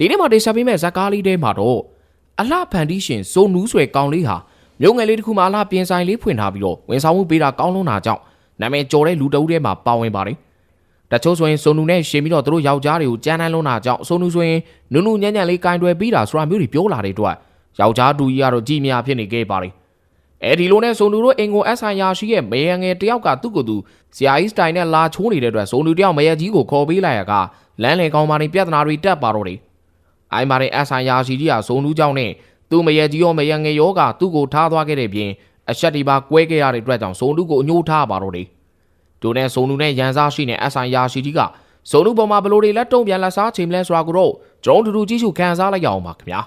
ဒီနေ့မှာတင်ဆက်ပေးမယ့်ဇာတ်ကားလေးထဲမှာတော့အလှဖန်တီးရှင်ဇိုနူးဆွဲကောင်းလေးဟာမြို့ငယ်လေးတစ်ခုမှာအလှပြင်ဆိုင်လေးဖွင့်ထားပြီးတော့ဝန်ဆောင်မှုပေးတာကောင်းလွန်းတာကြောင့်နာမည်ကျော်တဲ့လူတအုပ်ထဲမှာပါဝင်ပါတယ်တချို့ဆိုရင်ဇိုနူနဲ့ရှင်ပြီးတော့သူတို့ယောက်ျားတွေကိုကြမ်းတမ်းလွန်းတာကြောင့်ဇိုနူဆိုရင်နုနုညံ့ညံ့လေးကင်တွယ်ပြီးတာဆိုတာမျိုးတွေပြောလာတဲ့အတွက်ယောက်ျားတူကြီးကတော့ကြည်မြဖြစ်နေခဲ့ပါတယ်အဲဒီလိုနဲ့ဇိုနူတို့အင်ကိုအဆိုင်ယာရှိရဲ့မေယံငယ်တယောက်ကသူ့ကိုယ်သူဇီယာအီစတိုင်နဲ့လာချိုးနေတဲ့အတွက်ဇိုနူတယောက်မေယံကြီးကိုခေါ်ပေးလိုက်ရကလမ်းလေကောင်းပါနေပြဿနာတွေတက်ပါတော့တယ် အိုင်မာတဲ့အဆိုင်ယာရှိကြီးဟာဇုံနူးကြောင့်နဲ့သူ့မရကြီးရောမရငယ်ရောကသူ့ကိုထားသွားခဲ့တဲ့ပြင်အဆက်ဒီပါကွဲခဲ့ရတဲ့အတွက်ကြောင့်ဇုံနူးကိုအညှိုးထားပါတော့တယ်။ဒိုနဲ့ဇုံနူးနဲ့ရန်စားရှိတဲ့အဆိုင်ယာရှိကြီးကဇုံနူးပေါ်မှာဘလို့တွေလက်တုံပြန်လက်စားချိန်မလဲဆိုတာကိုတော့ကျွန်တော်တို့တူတူကြည့်ရှုခန်းစားလိုက်ရအောင်ပါခင်ဗျာ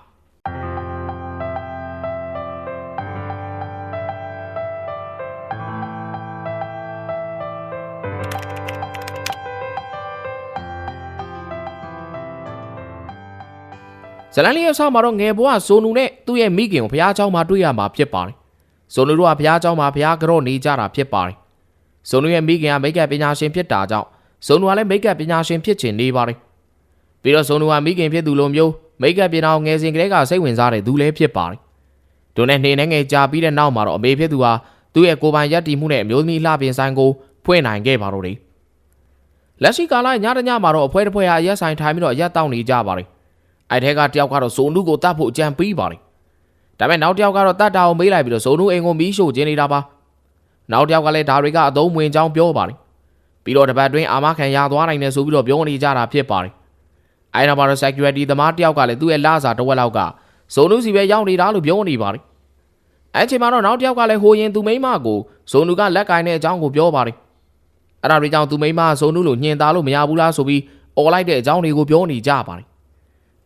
ဇလန်လေးရဲ့ဆောက်မှာတော့ငယ်ဘွားဇိုနူနဲ့သူ့ရဲ့မိခင်ကိုဘုရားเจ้าမှာတွေ့ရမှာဖြစ်ပါတယ်ဇိုနူတို့ကဘုရားเจ้าမှာဘုရားကြော့နေကြတာဖြစ်ပါတယ်ဇိုနူရဲ့မိခင်ကမိတ်ကပ်ပညာရှင်ဖြစ်တာကြောင့်ဇိုနူကလည်းမိတ်ကပ်ပညာရှင်ဖြစ်ချင်နေပါတယ်ပြီးတော့ဇိုနူကမိခင်ဖြစ်သူလိုမျိုးမိတ်ကပ်ပြင်အောင်ငယ်စဉ်ကလေးကစိတ်ဝင်စားတဲ့သူလည်းဖြစ်ပါတယ်ဒုနဲ့နေနဲ့ငယ်ကြာပြီးတဲ့နောက်မှာတော့အမေဖြစ်သူဟာသူ့ရဲ့ကိုယ်ပိုင်ရက်တီမှုနဲ့အမျိုးသမီးလှပြင်ဆိုင်ကိုဖွင့်နိုင်ခဲ့ပါတော့တယ်လက်ရှိကာလညတညမှာတော့အဖွဲတစ်ဖွဲဟာရက်ဆိုင်ထိုင်ပြီးတော့ရက်တောက်နေကြပါတယ် အဲ့ထဲကတယောက်ကတော့ဇိုနုကိုတတ်ဖို့အကြံပေးပါတယ်။ဒါပေမဲ့နောက်တယောက်ကတော့တတ်တာကိုမေးလိုက်ပြီးတော့ဇိုနုအိမ်ကိုမီးရှို့ခြင်းနေတာပါ။နောက်တယောက်ကလည်းဒါတွေကအသုံးဝင်ကြောင်းပြောပါတယ်။ပြီးတော့တပတ်တွင်းအာမခံရသွားနိုင်တယ်ဆိုပြီးတော့ပြောနေကြတာဖြစ်ပါတယ်။အဲ့နောက်မှာတော့ security သမားတယောက်ကလည်းသူ့ရဲ့လစာတစ်ဝက်လောက်ကဇိုနုစီပဲရောက်နေတာလို့ပြောနေပါတယ်။အဲ့ချိန်မှာတော့နောက်တယောက်ကလည်းဟိုရင်သူမိမကိုဇိုနုကလက်ကင်တဲ့အကြောင်းကိုပြောပါတယ်။အဲ့ဒါတွေကြောင့်သူမိမကဇိုနုလို့ညှင်သားလို့မရဘူးလားဆိုပြီးអော်လိုက်တဲ့အကြောင်းတွေကိုပြောနေကြပါတယ်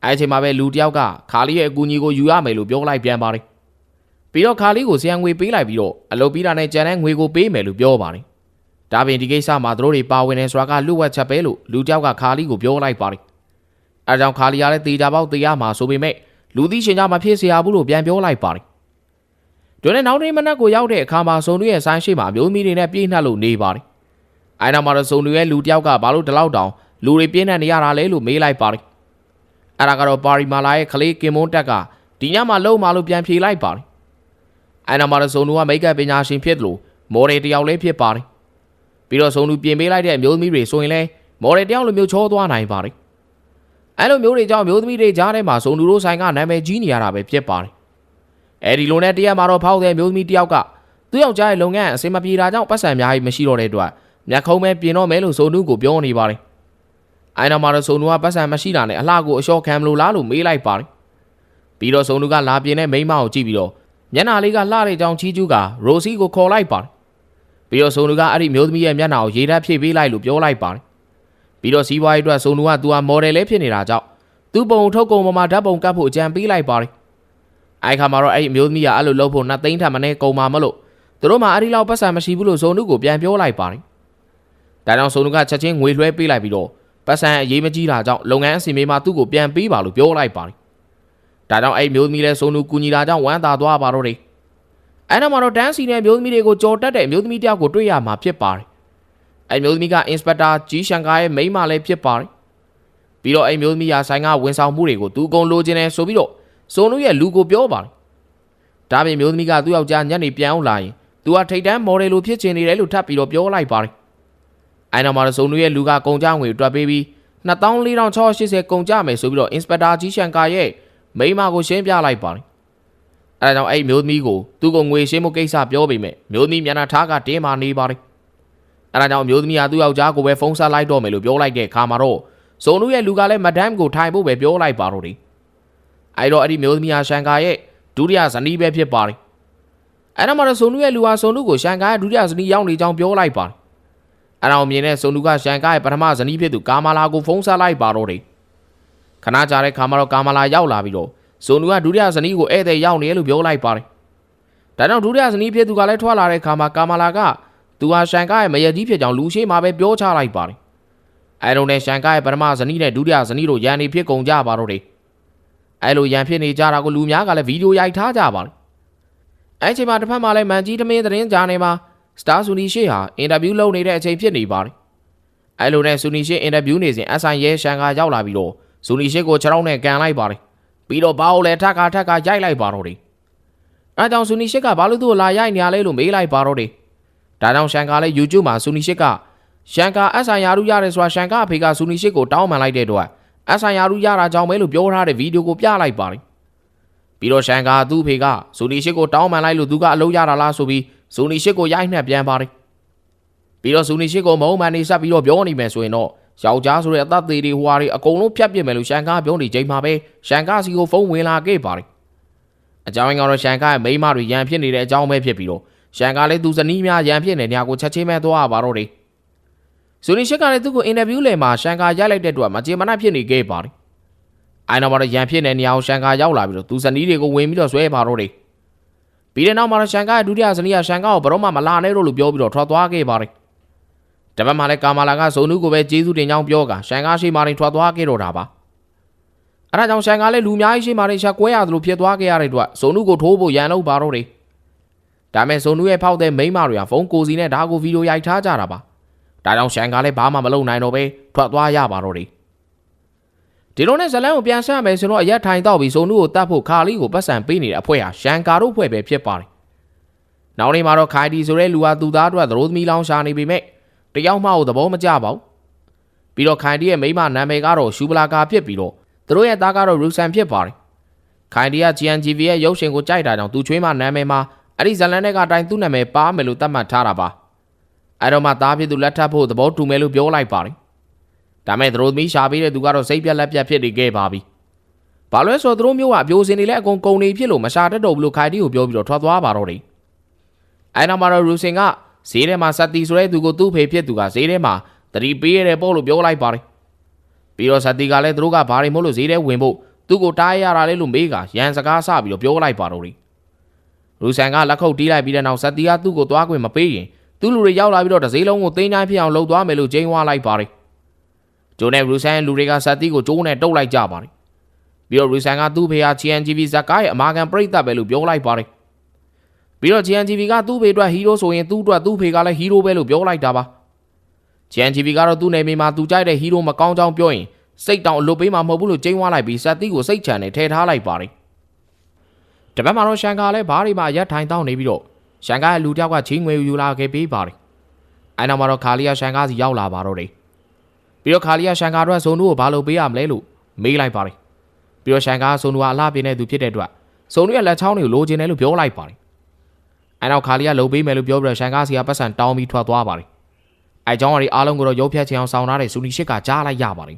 အဲအချိန်မှာပဲလူတစ်ယောက်ကခါလေးရဲ့အကူအညီကိုယူရမယ်လို့ပြောလိုက်ပြန်ပါတယ်။ပြီးတော့ခါလေးကိုဇံငွေပေးလိုက်ပြီးတော့အလုပ်ပြီးတာနဲ့ကြံတဲ့ငွေကိုပေးမယ်လို့ပြောပါတယ်။ဒါပြင်ဒီကိစ္စမှာသူတို့တွေပါဝင်နေဆိုတာကလူဝက်ချက်ပဲလို့လူတစ်ယောက်ကခါလေးကိုပြောလိုက်ပါတယ်။အဲကြောင့်ခါလေးကလည်းတေချာပေါက်တေးရမှာဆိုပေမဲ့လူသိရှင်ကြမဖြစ်เสียဘူးလို့ပြန်ပြောလိုက်ပါတယ်။တွင်နဲ့နောက်နေ့မနက်ကိုရောက်တဲ့အခါမှာဇုံတို့ရဲ့ဆိုင်းရှိမှာအမျိုးသမီးတွေနဲ့ပြည့်နှက်လို့နေပါတယ်။အဲနောက်မှာတော့ဇုံတို့ရဲ့လူတစ်ယောက်ကဘာလို့ဒီလောက်တောင်လူတွေပြည့်နှက်နေရတာလဲလို့မေးလိုက်ပါတယ် အဲ့ဒါကတော့ပါရီမာလာရဲ့ကလေးကင်မွန်းတက်ကဒီညမှာလုံးမလို့ပြန်ဖြေလိုက်ပါတယ်။အဲ့နောက်မှာတော့ဇုံနူကမိတ်ကပ်ပညာရှင်ဖြစ်တယ်လို့မော်ဒယ်တစ်ယောက်လည်းဖြစ်ပါတယ်။ပြီးတော့ဇုံနူပြင်ပေးလိုက်တဲ့အမျိုးသမီးတွေဆိုရင်လည်းမော်ဒယ်တစ်ယောက်လိုမျိုးချောသွားနိုင်ပါတယ်။အဲ့လိုမျိုးတွေကြောင့်မျိုးသမီးတွေကြားထဲမှာဇုံနူတို့ဆိုင်ကနာမည်ကြီးနေရတာပဲဖြစ်ပါတယ်။အဲ့ဒီလိုနဲ့တရက်မှာတော့ဖောက်တဲ့မျိုးသမီးတစ်ယောက်ကသူ့ယောက်ျားရဲ့လုပ်ငန်းအဆင်မပြေတာကြောင့်ပတ်စံအများကြီးမရှိတော့တဲ့အတွက်မျက်ခုံးပဲပြင်တော့မယ်လို့ဇုံနူကိုပြောနေပါတယ်။ အိုင်နောက်မှာတော့ဇုံနူကပတ်စံမရှိတာနဲ့အလှကိုအလျှော့ခံမလို့လားလို့မေးလိုက်ပါတယ်။ပြီးတော့ဇုံနူကလာပြင်းတဲ့မိန်းမကိုကြည့်ပြီးတော့မျက်နှာလေးကလှတဲ့ကြောင်ချီးကျူးကရိုစီကိုခေါ်လိုက်ပါတယ်။ပြီးတော့ဇုံနူကအဲ့ဒီမျိုးသမီးရဲ့မျက်နှာကိုရေဓာတ်ဖြည့်ပေးလိုက်လို့ပြောလိုက်ပါတယ်။ပြီးတော့စီးပွားရေးအတွက်ဇုံနူကသူဟာမော်ဒယ်လေးဖြစ်နေတာကြောင့်သူ့ပုံထုတ်ကုန်ပေါ်မှာဓာတ်ပုံကပ်ဖို့အကြံပေးလိုက်ပါတယ်။အိုင်ခါမှာတော့အဲ့ဒီအမျိုးသမီးကအဲ့လိုလုပ်ဖို့နှစ်သိန်းထပ်မနဲ့ကုန်မှာမလို့သူတို့မှအဲ့ဒီလောက်ပတ်စံမရှိဘူးလို့ဇုံနူကိုပြန်ပြောလိုက်ပါတယ်။ဒါကြောင့်ဇုံနူကချက်ချင်းငွေလွှဲပေးလိုက်ပြီးတော့ ပတ်စံအရေးမကြီးတာကြောင့်လုပ်ငန်းအစီအမေမှာသူ့ကိုပြန်ပေးပါလို့ပြောလိုက်ပါတယ်။ဒါကြောင့်အဲ့မျိုးသမီးလဲစုံလူကူညီတာကြောင့်ဝမ်းသာသွားပါတော့တယ်။အဲ့နောက်မှာတော့တန်းစီနဲ့မျိုးသမီးတွေကိုကြော်တက်တဲ့မျိုးသမီးတယောက်ကိုတွေ့ရမှာဖြစ်ပါတယ်။အဲ့မျိုးသမီးကအင်စပက်တာဂျီရှန်ကာရဲ့မိန်းမလည်းဖြစ်ပါတယ်။ပြီးတော့အဲ့မျိုးသမီးကဆိုင်ကဝန်ဆောင်မှုတွေကိုသူအကုန်လိုချင်တယ်ဆိုပြီးတော့စုံလူရဲ့လူကိုပြောပါတယ်။ဒါပြင်မျိုးသမီးကသူ့ယောက်ျားညက်နေပြန်အောင်လာရင်သူကထိတ်တန်းမော်ဒယ်လိုဖြစ်ချင်နေတယ်လို့ထပ်ပြီးတော့ပြောလိုက်ပါတယ်။ အိုင်နောက်မှာတော့ဇုံနူရဲ့လူကကုန်ကြငွေတွက်ပေးပြီး24,680ကုန်ကြမယ်ဆိုပြီးတော့အင်စပက်တာကြီးရှန်ကာရဲ့မိန်းမကိုရှင်းပြလိုက်ပါတယ်။အဲဒါကြောင့်အဲ့မျိုးသမီးကိုသူ့ကိုငွေရှင်းမှုကိစ္စပြောပေမဲ့မျိုးသမီးမျက်နှာထားကတင်းမာနေပါတယ်။အဲဒါကြောင့်မျိုးသမီးကသူ့ယောက်ျားကိုပဲဖုန်းဆက်လိုက်တော့မယ်လို့ပြောလိုက်တဲ့အခါမှာတော့ဇုံနူရဲ့လူကလည်းမဒမ်ကိုထိုင်ဖို့ပဲပြောလိုက်ပါတော့တယ်။အဲတော့အဲ့ဒီမျိုးသမီးဟာရှန်ကာရဲ့ဒုတိယဇနီးပဲဖြစ်ပါတယ်။အဲနောက်မှာတော့ဇုံနူရဲ့လူဟာဇုံနူကိုရှန်ကာရဲ့ဒုတိယဇနီးရောက်နေကြောင်းပြောလိုက်ပါတယ်။ အဲ့ဒါကိုမြင်တဲ့စုံလူကရှန်ကားရဲ့ပထမဇနီးဖြစ်သူကာမာလာကိုဖုန်းဆက်လိုက်ပါတော့တယ်ခဏကြာတဲ့ခါမှာတော့ကာမာလာရောက်လာပြီးတော့စုံလူကဒုတိယဇနီးကိုဧည့်သည်ရောက်နေလို့ပြောလိုက်ပါတယ်ဒါကြောင့်ဒုတိယဇနီးဖြစ်သူကလည်းထွက်လာတဲ့ခါမှာကာမာလာကသူဟာရှန်ကားရဲ့မယက်ကြီးဖြစ်ကြောင်းလူရှိမှာပဲပြောချလိုက်ပါတယ်အဲ့လိုနဲ့ရှန်ကားရဲ့ပထမဇနီးနဲ့ဒုတိယဇနီးတို့ရန်နေဖြစ်ကုန်ကြပါတော့တယ်အဲ့လိုရန်ဖြစ်နေကြတာကိုလူများကလည်းဗီဒီယိုရိုက်ထားကြပါတယ်အဲ့ချိန်မှာတစ်ဖက်မှာလည်းမန်ကြီးသမင်းသတင်းကြားနေမှာ စတာဆူနီရှေ့ဟာအင်တာဗျူးလုပ်နေတဲ့အချိန်ဖြစ်နေပါတယ်။အဲလိုနဲ့ဆူနီရှေ့အင်တာဗျူးနေစဉ်အဆိုင်ရဲရှန်ကရောက်လာပြီးတော့ဇူနီရှစ်ကိုခြေထောက်နဲ့ကန်လိုက်ပါတယ်ပြီးတော့ဘာကိုလဲထက်ခါထက်ခါရိုက်လိုက်ပါတော့တယ်အဲကြောင့်ဇူနီရှစ်ကဘာလို့သူ့ကိုလာရိုက်နေရလဲလို့မေးလိုက်ပါတော့တယ်ဒါကြောင့်ရှန်ကာလည်း YouTube မှာဇူနီရှစ်ကရှန်ကာအဆိုင်ယာရူရတယ်ဆိုတာရှန်ကာအဖေကဇူနီရှစ်ကိုတောင်းပန်လိုက်တဲ့အတွက်အဆိုင်ယာရူရတာကြောင့်ပဲလို့ပြောထားတဲ့ဗီဒီယိုကိုပြလိုက်ပါတယ်ပြီးတော့ရှန်ကာသူ့ဖေကဇူနီရှစ်ကိုတောင်းပန်လိုက်လို့သူကအလုပ်ရတာလားဆိုပြီး ဇူနီရှစ်ကိုရိုက်နှက်ပြန်ပါတယ်ပြီးတော့ဇူနီရှစ်ကိုမုံမှန်နေဆက်ပြီးတော့ပြောနေမယ်ဆိုရင်တော့ယောက်ျားဆိုတဲ့အသက်သေးတွေဟွာတွေအကုန်လုံးဖြတ်ပြစ်မယ်လို့ရှန်ကာပြောနေချိန်မှာပဲရှန်ကာစီကိုဖုန်းဝင်လာခဲ့ပါတယ်အကြောင်းရင်းကတော့ရှန်ကာရဲ့မိန်းမတွေရန်ဖြစ်နေတဲ့အကြောင်းပဲဖြစ်ပြီးတော့ရှန်ကာလည်းသူဇနီးများရန်ဖြစ်နေနေရာကိုချက်ချင်းပဲသွားရပါတော့တယ်ဇူနီရှစ်ကလည်းသူ့ကိုအင်တာဗျူးလေမှာရှန်ကာရိုက်လိုက်တဲ့အတွက်မကြေမနက်ဖြစ်နေခဲ့ပါတယ်အိုင်နောက်မှာတော့ရန်ဖြစ်နေနေရာကိုရှန်ကာရောက်လာပြီးတော့သူဇနီးတွေကိုဝင်ပြီးတော့ဆွဲပါတော့တယ် ပြီးတဲ့နောက်မှာတော့ရှန်ကာရဲ့ဒုတိယဇနီးကရှန်ကာကိုဘယ်တော့မှမလာနဲ့လို့ပြောပြီးတော့ထွက်သွားခဲ့ပါတယ်တပတ်မှလည်းကာမာလာကဇုံနုကိုပဲကျေးဇူးတင်ကြောင်းပြောကရှန်ကာရှိမှရင်ထွက်သွားခဲ့တော့တာပါအဲဒါကြောင့်ရှန်ကာလည်းလူများကြီးရှိမှရင်ရှာကွဲရတယ်လို့ဖြစ်သွားခဲ့ရတဲ့အတွက်ဇုံနုကိုထိုးဖို့ရန်လို့ပါတော့တယ်ဒါမဲ့ဇုံနုရဲ့ဖောက်တဲ့မိန်းမတွေကဖုန်းကိုစီနဲ့ဒါကိုဗီဒီယိုရိုက်ထားကြတာပါဒါကြောင့်ရှန်ကာလည်းဘာမှမလုပ်နိုင်တော့ပဲထွက်သွားရပါတော့တယ် ဒီလိုနဲ့ဇလန်ကိုပြန်ဆက်မယ်ဆိုတော့အရက်ထိုင်တော့ပြီးဇုံနုကိုတတ်ဖို့ခါလီကိုပတ်စံပေးနေတဲ့အဖွဲ့ဟာရှန်ကာတို့ဖွဲ့ပဲဖြစ်ပါတယ်နောက်နေ့မှာတော့ခိုင်ဒီဆိုတဲ့လူဟာသူသားအတွက်သရိုးသမီးလောင်းရှာနေပေမဲ့တယောက်မှကိုသဘောမကျပါဘူးပြီးတော့ခိုင်တီရဲ့မိန်းမနာမည်ကတော့ရှူပလာကာဖြစ်ပြီးတော့သူတို့ရဲ့သားကတော့ရူဆန်ဖြစ်ပါတယ်ခိုင်တီက GNGV ရဲ့ရုပ်ရှင်ကိုကြိုက်တာကြောင့်သူချွေးမနာမည်မှာအဲ့ဒီဇလန်နဲ့ကအတိုင်းသူ့နာမည်ပါမယ်လို့သတ်မှတ်ထားတာပါအဲ့တော့မှသားဖြစ်သူလက်ထပ်ဖို့သဘောတူမယ်လို့ပြောလိုက်ပါတယ် ဒါမဲ့သူတို့သမီးရှာပေးတဲ့သူကတော့စိတ်ပြက်လက်ပြက်ဖြစ်နေခဲ့ပါပြီဘာလို့လဲဆိုတော့သူတို့မျိုးကအပြိုစင်တွေလည်းအကုန်ကုန်နေဖြစ်လို့မရှာတတ်တော့ဘူးလို့ခိုင်တီကိုပြောပြီးတော့ထွက်သွားပါတော့တယ်အဲ့နောက်မှာတော့ရူဆင်ကဈေးထဲမှာစက်တီဆိုတဲ့သူကိုသူ့ဖေဖြစ်သူကဈေးထဲမှာတတိပေးရတဲ့ပေါ့လို့ပြောလိုက်ပါတယ်ပြီးတော့စက်တီကလည်းသူတို့ကဘာတွေမို့လို့ဈေးထဲဝင်ဖို့သူ့ကိုတားရရတာလဲလို့မေးကရန်စကားဆပြီးတော့ပြောလိုက်ပါတော့တယ်ရူဆန်ကလက်ခုပ်တီးလိုက်ပြီးတဲ့နောက်စက်တီကသူ့ကိုသွားခွင့်မပေးရင်သူ့လူတွေရောက်လာပြီးတော့တစည်းလုံးကိုတင်းချိုင်းဖြစ်အောင်လှုပ်သွားမယ်လို့ဂျိန်းဝါလိုက်ပါတယ် ဂျိုနဲ့ရူဆန်လူတွေကစက်တီကိုကျိုးနဲ့တုတ်လိုက်ကြပါတယ်ပြီးတော့ရူဆန်ကသူ့ဖေဟာ GNGV ဇက်ကားရဲ့အမာခံပြိတ်သက်ပဲလို့ပြောလိုက်ပါတယ်ပြီးတော့ GNGV ကသူ့ဖေအတွက်ဟီးရိုးဆိုရင်သူ့အတွက်သူ့ဖေကလည်းဟီးရိုးပဲလို့ပြောလိုက်တာပါ GNGV ကတော့သူ့နေမိမှာသူကြိုက်တဲ့ဟီးရိုးမကောင်းကြောင်းပြောရင်စိတ်တောင်အလွတ်ပေးမှာမဟုတ်ဘူးလို့ကျင်းဝါလိုက်ပြီးစက်တီကိုစိတ်ချန်နဲ့ထည့်ထားလိုက်ပါတယ်တပတ်မှာတော့ရှန်ကာလည်းဘားတွေမှာရက်ထိုင်တောင်းနေပြီးတော့ရှန်ကာရဲ့လူတယောက်ကချင်းငွေယူလာခဲ့ပေးပါတယ်အဲနောက်မှာတော့ခါလီယာရှန်ကာစီရောက်လာပါတော့တယ် ပြီးတော့ခါလီယာရှန်ကာတို့ကဇုံနုကိုဘာလို့ပေးရမလဲလို့မေးလိုက်ပါတယ်ပြီးတော့ရှန်ကာဇုံနုကအလှပြင်းတဲ့သူဖြစ်တဲ့အတွက်ဇုံနုရဲ့လက်ချောင်းတွေကိုလိုချင်တယ်လို့ပြောလိုက်ပါတယ်အဲနောက်ခါလီယာလှုပ်ပေးမယ်လို့ပြောပြီးတော့ရှန်ကာစီကပတ်စံတောင်းပြီးထွက်သွားပါတယ်အဲကြောင့်အရီအားလုံးကိုတော့ရုပ်ဖြတ်ချင်အောင်ဆောင်ထားတဲ့ဆူနီရှစ်ကကြားလိုက်ရပါတယ်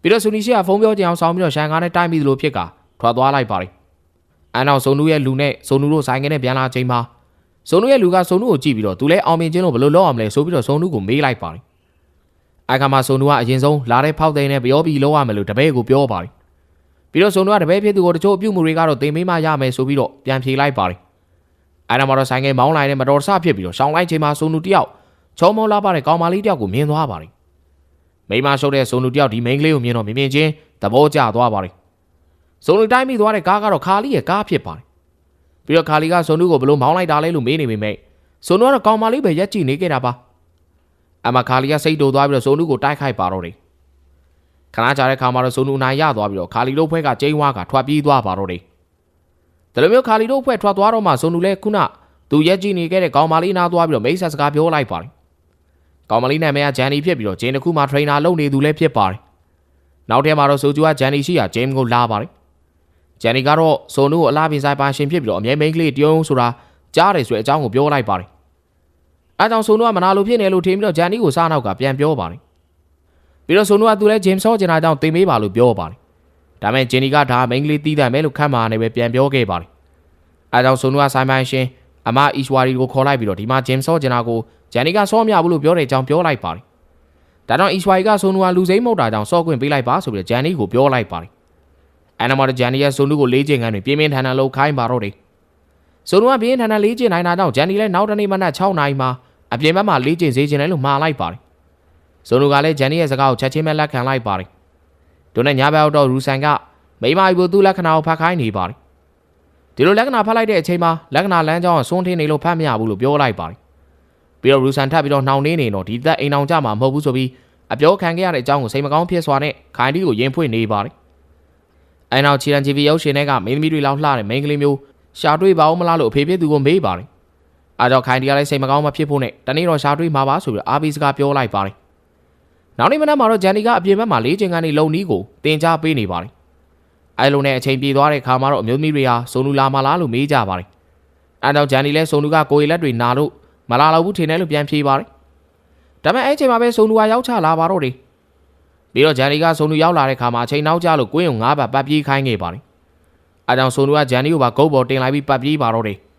ပြီးတော့ဆူနီရှစ်ကဖုန်းပြောချင်အောင်ဆောင်ပြီးတော့ရှန်ကာနဲ့တိုက်မိသလိုဖြစ်ကထွက်သွားလိုက်ပါတယ်အဲနောက်ဇုံနုရဲ့လူနဲ့ဇုံနုတို့ဆိုင်ကနေပြန်လာချိန်မှာဇုံနုရဲ့လူကဇုံနုကိုကြည့်ပြီးတော့သူလည်းအောင်မြင်ခြင်းလို့ဘယ်လိုလုပ်အောင်လဲဆိုပြီးတော့ဇုံနုကိုမေးလိုက်ပါတယ် အခါမှာဇုံနုကအရင်ဆုံးလာတဲ့ဖောက်သိမ်းနဲ့ပြောပြီးလုပ်ရမယ်လို့တပည့်ကိုပြောပါတယ်ပြီးတော့ဇုံနုကတပည့်ဖြစ်သူကိုတချို့အပြုတ်မှုတွေကတော့တင်မေးမှရမယ်ဆိုပြီးတော့ပြန်ဖြေလိုက်ပါတယ်အဲနောက်မှာတော့ဆိုင်ငယ်မောင်းလိုက်နဲ့မတော်တဆဖြစ်ပြီးတော့ရှောင်းလိုက်ချိန်မှာဇုံနုတယောက်ချုံမောလာပါတဲ့ကောင်မလေးတယောက်ကိုမြင်သွားပါတယ်မိမရှုပ်တဲ့ဇုံနုတယောက်ဒီမိန်းကလေးကိုမြင်တော့မြင်မြင်ချင်းသဘောကျသွားပါတယ်ဇုံနုတိုင်းမိသွားတဲ့ကားကတော့ခါလီရဲ့ကားဖြစ်ပါတယ်ပြီးတော့ခါလီကဇုံနုကိုဘလို့မောင်းလိုက်တာလဲလို့မေးနေပေမဲ့ဇုံနုကတော့ကောင်မလေးပဲရက်ကြည့်နေခဲ့တာပါ အမခါလီကစိတ်တူသွားပြီးတော့ဇုံနုကိုတိုက်ခိုက်ပါတော့တယ်ခဏကြာတဲ့ခါမှာတော့ဇုံနုနိုင်ရသွားပြီးတော့ခါလီတို့ဖွဲ့ကကျိန်းဝါကထွက်ပြေးသွားပါတော့တယ်ဒါလိုမျိုးခါလီတို့ဖွဲ့ထွက်သွားတော့မှဇုံနုလည်းခုနသူရက်ကြည့်နေခဲ့တဲ့ကောင်မလေးနားသွားပြီးတော့မိတ်ဆက်စကားပြောလိုက်ပါတယ်ကောင်မလေးနာမည်ကဂျန်နီဖြစ်ပြီးတော့ဂျင်းတစ်ခုမှထရိနာလုပ်နေသူလည်းဖြစ်ပါတယ်နောက်ထဲမှာတော့ဆိုဂျူကဂျန်နီရှိရာဂျိမ်းကိုလာပါတယ်ဂျန်နီကတော့ဆိုနုကိုအလားပြင်ဆိုင်ပါရှင်ဖြစ်ပြီးတော့အမြဲမိန်းကလေးတယုံဆိုတာကြားတယ်ဆိုတဲ့အကြောင်းကိုပြောလိုက်ပါတယ် အဲကြောင့်ဆိုနုကမနာလိုဖြစ်နေလို့ထင်ပြီးတော့ဂျန်နီကိုစားနောက်ကပြန်ပြောပါတယ်ပြီးတော့ဆိုနုကသူလည်းဂျိမ်းဆော့ကျင်တာကြောင့်တင်မေးပါလို့ပြောပါတယ်ဒါမဲ့ဂျန်နီကဒါမိန်းကလေးတီးတယ်မဲလို့ခန့်မာနေပဲပြန်ပြောခဲ့ပါတယ်အဲကြောင့်ဆိုနုကဆိုင်ပိုင်ရှင်အမအီရှဝါရီကိုခေါ်လိုက်ပြီးတော့ဒီမှာဂျင်ဆော့ကျင်တာကိုဂျန်နီကဆော့မရဘူးလို့ပြောတဲ့အကြောင်းပြောလိုက်ပါတယ်။ဒါကြောင့်အီရှဝါရီကဆိုနူဟာလူစိမ်းမဟုတ်တာကြောင့်ဆော့ခွင့်ပေးလိုက်ပါဆိုပြီးတော့ဂျန်နီကိုပြောလိုက်ပါတယ်။အဲနောက်မှာဂျန်နီရဲ့ဆိုနူကိုလေးကျင်ခန်းတွေပြင်းပြင်းထန်ထန်လှုပ်ခိုင်းပါတော့တယ်။ဆိုနူကပြင်းထန်ထန်လေးကျင်နိုင်တာကြောင့်ဂျန်နီလည်းနောက်တနေ့မနက်6နာရီမှာ အပြင်ဘက်မှာလေးကျင်စေချင်တယ်လို့မှားလိုက်ပါတယ်။ဆိုနူကလည်းဂျန်နီရဲ့စကားကိုချက်ချင်းပဲလက်ခံလိုက်ပါတယ်။ဒိုနဲ့ညဘက်တော့ရူဆန်ကမိမကြီးကိုသူ့လက္ခဏာကိုဖတ်ခိုင်းနေပါတယ်ဒီလိုလက္ခဏာဖတ်လိုက်တဲ့အချိန်မှာလက္ခဏာလမ်းကြောင်းကစွန်းထင်းနေလို့ဖတ်မရဘူးလို့ပြောလိုက်ပါတယ်ပြီးတော့ရူဆန်ထပ်ပြီးတော့နှောင်နေနေတော့ဒီသက်အိမ်အောင်ကြမှာမဟုတ်ဘူးဆိုပြီးအပြောခံခဲ့ရတဲ့အကြောင်းကိုစိတ်မကောင်းဖြစ်စွာနဲ့ခိုင်တီကိုရင်ဖွင့်နေပါတယ်။အဲနောက်ချီရန်ဂျီဗီရုပ်ရှင်တွေကမင်းသမီးတွေလောက်လှတဲ့မိန်းကလေးမျိုးရှာတွေ့ပါဦးမလားလို့အဖေဖြစ်သူကိုမေးပါတယ်။ အားကြောင့်ခိုင်တီကလည်းစိတ်မကောင်းမဖြစ်ဖို့နဲ့တနေ့တော့ရှာတွေ့မှာပါဆိုပြီးအာဘီစကားပြောလိုက်ပါတယ်။နောက်နေ့မနက်မှာတော့ဂျန်နီကအပြင်ဘက်မှာလေးချိန်ကနေလုံနီးကိုတင် जा ပေးနေပါတယ်။အဲလိုနဲ့အချိန်ပြေသွားတဲ့ခါမှာတော့အမျိုးသမီးတွေဟာစုံလူလာမလားလို့မေးကြပါတယ်။အဲကြောင့်ဂျန်နီလည်းစုံလူကကိုရီလက်တွေနာလို့မလာတော့ဘူးထင်တယ်လို့ပြန်ဖြေပါတယ်။ဒါပေမဲ့အဲ့ချိန်မှာပဲစုံလူကရောက်ချလာပါတော့တယ်။ပြီးတော့ဂျန်နီကစုံလူရောက်လာတဲ့ခါမှာအချိန်နောက်ကျလို့ကွင်းုံငါးပါပတ်ပြေးခိုင်းခဲ့ပါတယ်။အဲကြောင့်စုံလူကဂျန်နီကိုပါဂုတ်ပေါ်တင်လိုက်ပြီးပတ်ပြေးပါတော့တယ်။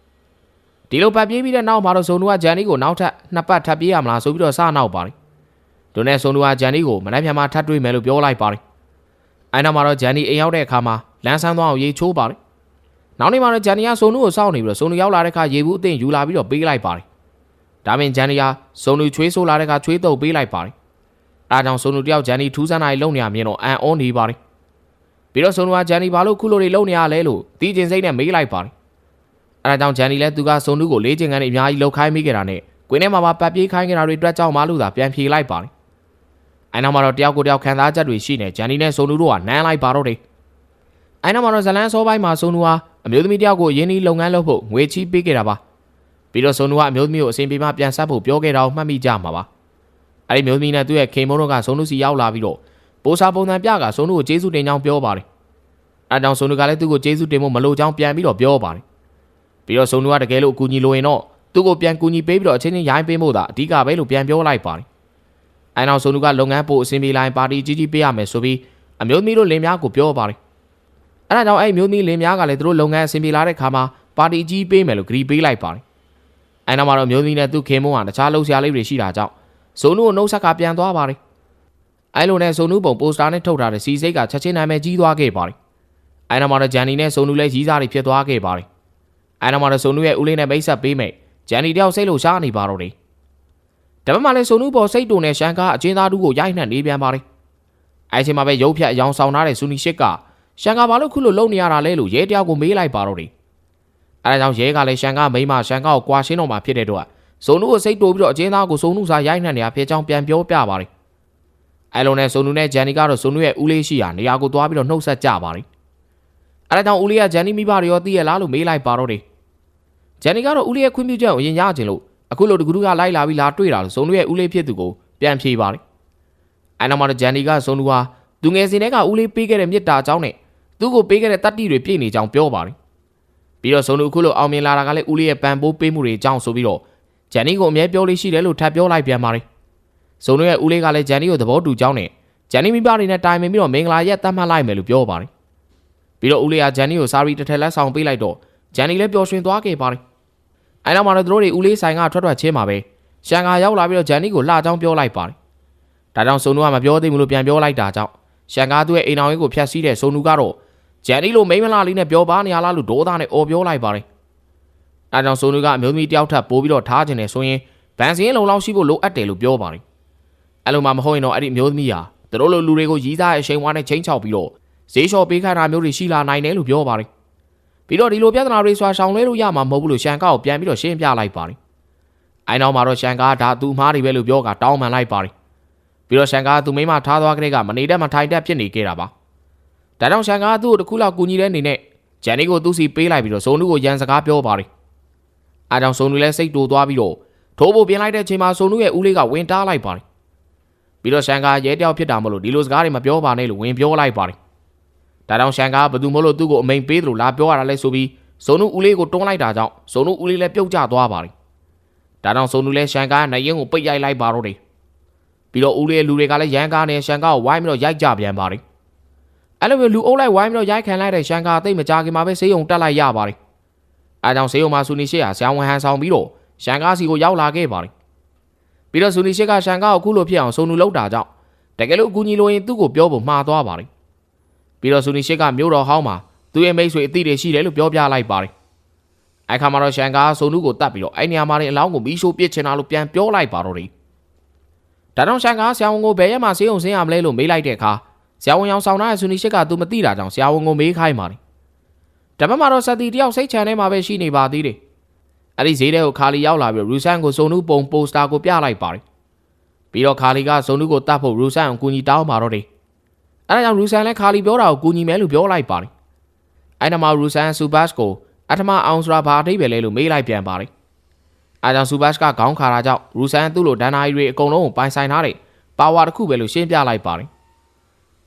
ဒီလိုပတ်ပြေးပြီးတဲ့နောက်မှာတော့စုံလူကဂျန်နီကိုနောက်ထပ်နှစ်ပတ်ထပ်ပြေးရမလားဆိုပြီးတော့စနောက်ပါတယ်။ဒိုနဲ့စုံလူကဂျန်နီကိုမနေ့ပြန်မှထပ်တွေ့မယ်လို့ပြောလိုက်ပါတယ်။အဲနောက်မှာတော့ဂျန်နီအိမ်ရောက်တဲ့အခါမှာလမ်းဆန်းသွားအောင်ရေချိုးပါတယ်။နောက်နေ့မှာတော့ဂျန်နီကစုံလူကိုစောင့်နေပြီးတော့စုံလူရောက်လာတဲ့အခါရေဘူးအသင့်ယူလာပြီးတော့ပေးလိုက်ပါတယ်။ဒါမင်ဂျန်နီကစုံလူချွေးဆိုးလာတဲ့အခါချွေးတုပ်ပေးလိုက်ပါတယ်။အဲဒါကြောင့်စုံလူတယောက်ဂျန်နီထူးဆန်းနိုင်လုံနေရမြင်တော့အန်အောနေပါတယ်။ပြီးတော့စုံလူကဂျန်နီဘာလို့ခုလိုတွေလုံနေရလဲလို့တီးကျင်စိတ်နဲ့မေးလိုက်ပါတယ်။ အဲဒါကြောင့်ဂျန်နီလည်းသူကစုံလူကိုလေးကျင်ကန်နဲ့အများကြီးလှုပ်ခိုင်းမိခဲ့တာနဲ့ကွင်းထဲမှာပါပတ်ပြေးခိုင်းခဲ့တာတွေအတွက်ကြောင့်မလို့သာပြန်ဖြေလိုက်ပါတယ်။အဲနောက်မှာတော့တယောက်ကိုတယောက်ခံစားချက်တွေရှိနေဂျန်နီနဲ့စုံလူတို့ကနမ်းလိုက်ပါတော့တယ်။အဲနောက်မှာတော့ဇလန်းစောပိုင်းမှာစုံလူဟာအမျိုးသမီးတယောက်ကိုရင်းနှီးလုပ်ငန်းလုပ်ဖို့ငွေချီးပေးခဲ့တာပါ။ပြီးတော့စုံလူကအမျိုးသမီးကိုအစဉ်ပြေမှပြန်ဆက်ဖို့ပြောခဲ့တာကိုမှတ်မိကြမှာပါ။အဲဒီမျိုးသမီးနဲ့သူ့ရဲ့ခင်မုန်းတို့ကစုံလူစီရောက်လာပြီးတော့ပိုးစာပုံစံပြကစုံလူကိုကျေးဇူးတင်ကြောင်းပြောပါတယ်။အဲကြောင့်စုံလူကလည်းသူ့ကိုကျေးဇူးတင်ဖို့မလိုကြောင်းပြန်ပြီးတော့ပြောပါတယ်။ ပြီးတော့စုံလူကတကယ်လို့အကူအညီလိုရင်တော့သူ့ကိုပြန်ကူညီပေးပြီးတော့အချင်းချင်းရိုင်းပေးဖို့သာအဓိကပဲလို့ပြန်ပြောလိုက်ပါတယ်။အဲနောက်စုံလူကလုပ်ငန်းပို့အဆင်ပြေလိုက်ပါတီကြီးကြီးပေးရမယ်ဆိုပြီးအမျိုးသမီးတို့လင်များကိုပြောပါတယ်။အဲဒါကြောင့်အဲ့မျိုးသမီးလင်များကလည်းသူတို့လုပ်ငန်းအဆင်ပြေလာတဲ့ခါမှာပါတီကြီးပေးမယ်လို့ဂရီပေးလိုက်ပါတယ်။အဲနောက်မှာတော့မျိုးသမီးနဲ့သူ့ခင်မုန်းကတခြားလှုပ်ရှားလေးတွေရှိတာကြောင့်ဇုံနုကိုနှုတ်ဆက်ကပြန်သွားပါတယ်။အဲလိုနဲ့ဇုံနုပုံပိုစတာနဲ့ထုတ်ထားတဲ့စီစိတ်ကချက်ချင်းနာမည်ကြီးသွားခဲ့ပါတယ်။အဲနောက်မှာတော့ဂျန်နီနဲ့ဇုံနုလည်းကြီးစားတွေဖြစ်သွားခဲ့ပါတယ်။ အဲနောက်မှာတော့ဇုံနုရဲ့ဦးလေးနဲ့မိတ်ဆက်ပေးမယ်။ဂျန်နီတယောက်စိတ်လို့ရှားနေပါတော့တယ်။ဒါပေမဲ့လည်းဇုံနုပေါ်စိတ်တုံနဲ့ရှန်ကားအချင်းသားတူကိုရိုက်နှက်နေပြန်ပါတယ်။အဲချိန်မှာပဲရုပ်ဖြတ်အယောင်ဆောင်ထားတဲ့ဆူနီရှစ်ကရှန်ကာဘာလို့ခုလိုလုံနေရတာလဲလို့ရဲတယောက်ကိုမေးလိုက်ပါတော့တယ်။အဲဒါကြောင့်ရဲကလည်းရှန်ကာမိမရှန်ကာကိုကွာရှင်းတော့မှဖြစ်တဲ့တော့ဇုံနုကိုစိတ်တိုးပြီးတော့အချင်းသားကိုဇုံနုစာရိုက်နှက်နေတာဖြစ်ကြောင်းပြန်ပြောပြပါတယ်။အဲလိုနဲ့ဇုံနုနဲ့ဂျန်နီကတော့ဇုံနုရဲ့ဦးလေးရှိရာနေရာကိုသွားပြီးတော့နှုတ်ဆက်ကြပါတယ်။ အဲဒါကြောင့်ဦးလေးကဂျန်နီမိဘတွေရောသိရလားလို့မေးလိုက်ပါတော့တယ်။ဂျန်နီကတော့ဦးလေးရဲ့ခွင့်ပြုချက်ကိုရင်ရခြင်းလို့အခုလိုတကူကလိုက်လာပြီးလာတွေ့တာလို့ဇုံနုရဲ့ဦးလေးဖြစ်သူကိုပြန်ဖြေပါတယ်။အဲနောက်မှာတော့ဂျန်နီကဇုံနုဟာသူငယ်စဉ်ကဦးလေးပေးခဲ့တဲ့မြစ်တာအကြောင်းနဲ့သူ့ကိုပေးခဲ့တဲ့တတ္တိတွေပြည့်နေကြောင်းပြောပါတယ်။ပြီးတော့ဇုံနုအခုလိုအောင်မြင်လာတာကလည်းဦးလေးရဲ့ပံပိုးပေးမှုတွေအကြောင်းဆိုပြီးတော့ဂျန်နီကိုအမြဲပြောလို့ရှိတယ်လို့ထပ်ပြောလိုက်ပြန်ပါတယ်။ဇုံတို့ရဲ့ဦးလေးကလည်းဂျန်နီကိုသဘောတူကြောင်းနဲ့ဂျန်နီမိဘတွေနဲ့တိုင်ပင်ပြီးတော့မင်္ဂလာရက်တတ်မှတ်လိုက်မယ်လို့ပြောပါတယ်။ ပြီးတော့ဦးလေးကဂျန်နီကိုစာရီတစ်ထက်လက်ဆောင်ပေးလိုက်တော့ဂျန်နီလည်းပျော်ရွှင်သွားခဲ့ပါတယ်။အဲနောက်မှာတော့သူတို့တွေဦးလေးဆိုင်ကထွက်ထွက်ချင်းမှာပဲရှန်ကာရောက်လာပြီးတော့ဂျန်နီကိုလှကြောင်းပြောလိုက်ပါတယ်။ဒါကြောင့်ဇုံတို့ကမပြောသေးဘူးလို့ပြန်ပြောလိုက်တာကြောင့်ရှန်ကာသူ့ရဲ့အိမ်အောင်ရေးကိုဖျက်ဆီးတဲ့ဇုံနူကတော့ဂျန်နီလိုမိန်းမလားလေးနဲ့ပြောပါနေရလားလို့ဒေါသနဲ့អော်ပြောလိုက်ပါတယ်။အဲကြောင့်ဇုံနူကအမျိုးသမီးတယောက်ထပ်ပိုးပြီးတော့ထားခြင်းနဲ့ဆိုရင်ဗန်စင်းလုံလောက်ရှိဖို့လိုအပ်တယ်လို့ပြောပါတယ်။အဲလိုမှမဟုတ်ရင်တော့အဲ့ဒီအမျိုးသမီးဟာသူတို့လိုလူတွေကိုရီးစားရဲ့အချိန်ဝါနဲ့ချင်းချောက်ပြီးတော့ ဈေးလျှော်ပေးခိုင်းတာမျိုးတွေရှိလာနိုင်တယ်လို့ပြောပါတယ်။ပြီးတော့ဒီလိုပြဿနာတွေဆွာရှောင်လဲလို့ရမှာမဟုတ်ဘူးလို့ရှန်ကာကိုပြန်ပြီးတော့ရှင်းပြလိုက်ပါတယ်။အဲနောက်မှာတော့ရှန်ကာကဒါသူမှားတွေပဲလို့ပြောကတောင်းပန်လိုက်ပါတယ်။ပြီးတော့ရှန်ကာကသူမိမထားသွားကြတဲ့ကမနေတတ်မထိုင်တတ်ဖြစ်နေခဲ့တာပါ။ဒါကြောင့်ရှန်ကာကသူ့ကိုတစ်ခုလောက်ကူညီတဲ့အနေနဲ့ဂျန်နီကိုသူ့စီပေးလိုက်ပြီးတော့ဇုံနုကိုရန်စကားပြောပါတယ်။အဲကြောင့်ဇုံနုလည်းစိတ်တူသွားပြီးတော့ထိုးဖို့ပြင်လိုက်တဲ့အချိန်မှာဇုံနုရဲ့ဦးလေးကဝင်တားလိုက်ပါတယ်။ပြီးတော့ရှန်ကာရဲတယောက်ဖြစ်တာမလို့ဒီလိုစကားတွေမပြောပါနဲ့လို့ဝင်ပြောလိုက်ပါတယ်။ ဒါကြောင့်ရှန်ကာကဘယ်သူမလို့သူ့ကိုအမိန်ပေးသလိုလာပြောရတာလဲဆိုပြီးဇုံနုဦးလေးကိုတွန်းလိုက်တာကြောင့်ဇုံနုဦးလေးလည်းပြုတ်ကျသွားပါတယ်။ဒါကြောင့်ဇုံနုလည်းရှန်ကာကနိုင်ရင်ကိုပိတ်ရိုက်လိုက်ပါတော့တယ်။ပြီးတော့ဦးလေးရဲ့လူတွေကလည်းရန်ကားနဲ့ရှန်ကာကိုဝိုင်းပြီးတော့ရိုက်ကြပြန်ပါတယ်။အဲ့လိုမျိုးလူအုပ်လိုက်ဝိုင်းပြီးတော့ရိုက်ခံလိုက်တဲ့ရှန်ကာသိမ့်မကြခင်မှာပဲဆေးရုံတက်လိုက်ရပါတယ်။အဲကြောင့်ဆေးရုံမှာဆူနီရှေ့ဟာဆရာဝန်ဟန်ဆောင်ပြီးတော့ရှန်ကားစီကိုရောက်လာခဲ့ပါတယ်။ပြီးတော့ဆူနီရှစ်ကရှန်ကားကိုအခုလိုဖြစ်အောင်စုံလူလောက်တာကြောင့်တကယ်လို့အကူကြီးလိုရင်သူ့ကိုပြောဖို့မှားသွားပါတယ်။ ပြီးတော့ဆူနီရှစ်ကမြို့တော်ဟောင်းမှာသူ့ရဲ့မိတ်ဆွေအသည့်တွေရှိတယ်လို့ပြောပြလိုက်ပါတယ်။အဲ့ခါမှာတော့ရှန်ကားစုံလူကိုတတ်ပြီးတော့အဲ့နေရာမှာအလောင်းကိုမီးရှို့ပစ်ချင်တာလို့ပြန်ပြောလိုက်ပါတော့တယ်။ဒါတော့ရှန်ကားဆရာဝန်ကိုဘယ်ရက်မှဆေးုံဆင်းရမလဲလို့မေးလိုက်တဲ့အခါဆရာဝန်ရောင်ဆောင်ထားတဲ့ဆူနီရှစ်ကသူမသိတာကြောင့်ဆရာဝန်ကိုမေးခိုင်းပါတယ်။ဒါပေမဲ့တော့စတီတယောက်စိတ်ချမ်းထဲမှာပဲရှိနေပါသေးတယ်။အဲ့ဒီဈေးထဲကိုခါလီရောက်လာပြီးရူဆန်ကိုစုံနုပုံပိုစတာကိုပြလိုက်ပါတယ်။ပြီးတော့ခါလီကဇုံနုကိုတတ်ဖို့ရူဆန်ကိုကူညီတောင်းပါတော့တယ် အဲဒါကြောင့်ရူဆန်လည်းခါလီပြောတာကိုကူညီမယ်လို့ပြောလိုက်ပါတယ်အဲ့ဒါမှရူဆန်စူဘတ်ကိုအထမအောင်ဆိုတာဘာအထိပ္ပယ်လဲလို့မေးလိုက်ပြန်ပါတယ်အဲဒါကြောင့်စူဘတ်ကခေါင်းခါတာကြောင့်ရူဆန်သူ့လိုဒန်နာရီတွေအကုန်လုံးကိုပိုင်ဆိုင်ထားတဲ့ပါဝါတစ်ခုပဲလို့ရှင်းပြလိုက်ပါတယ်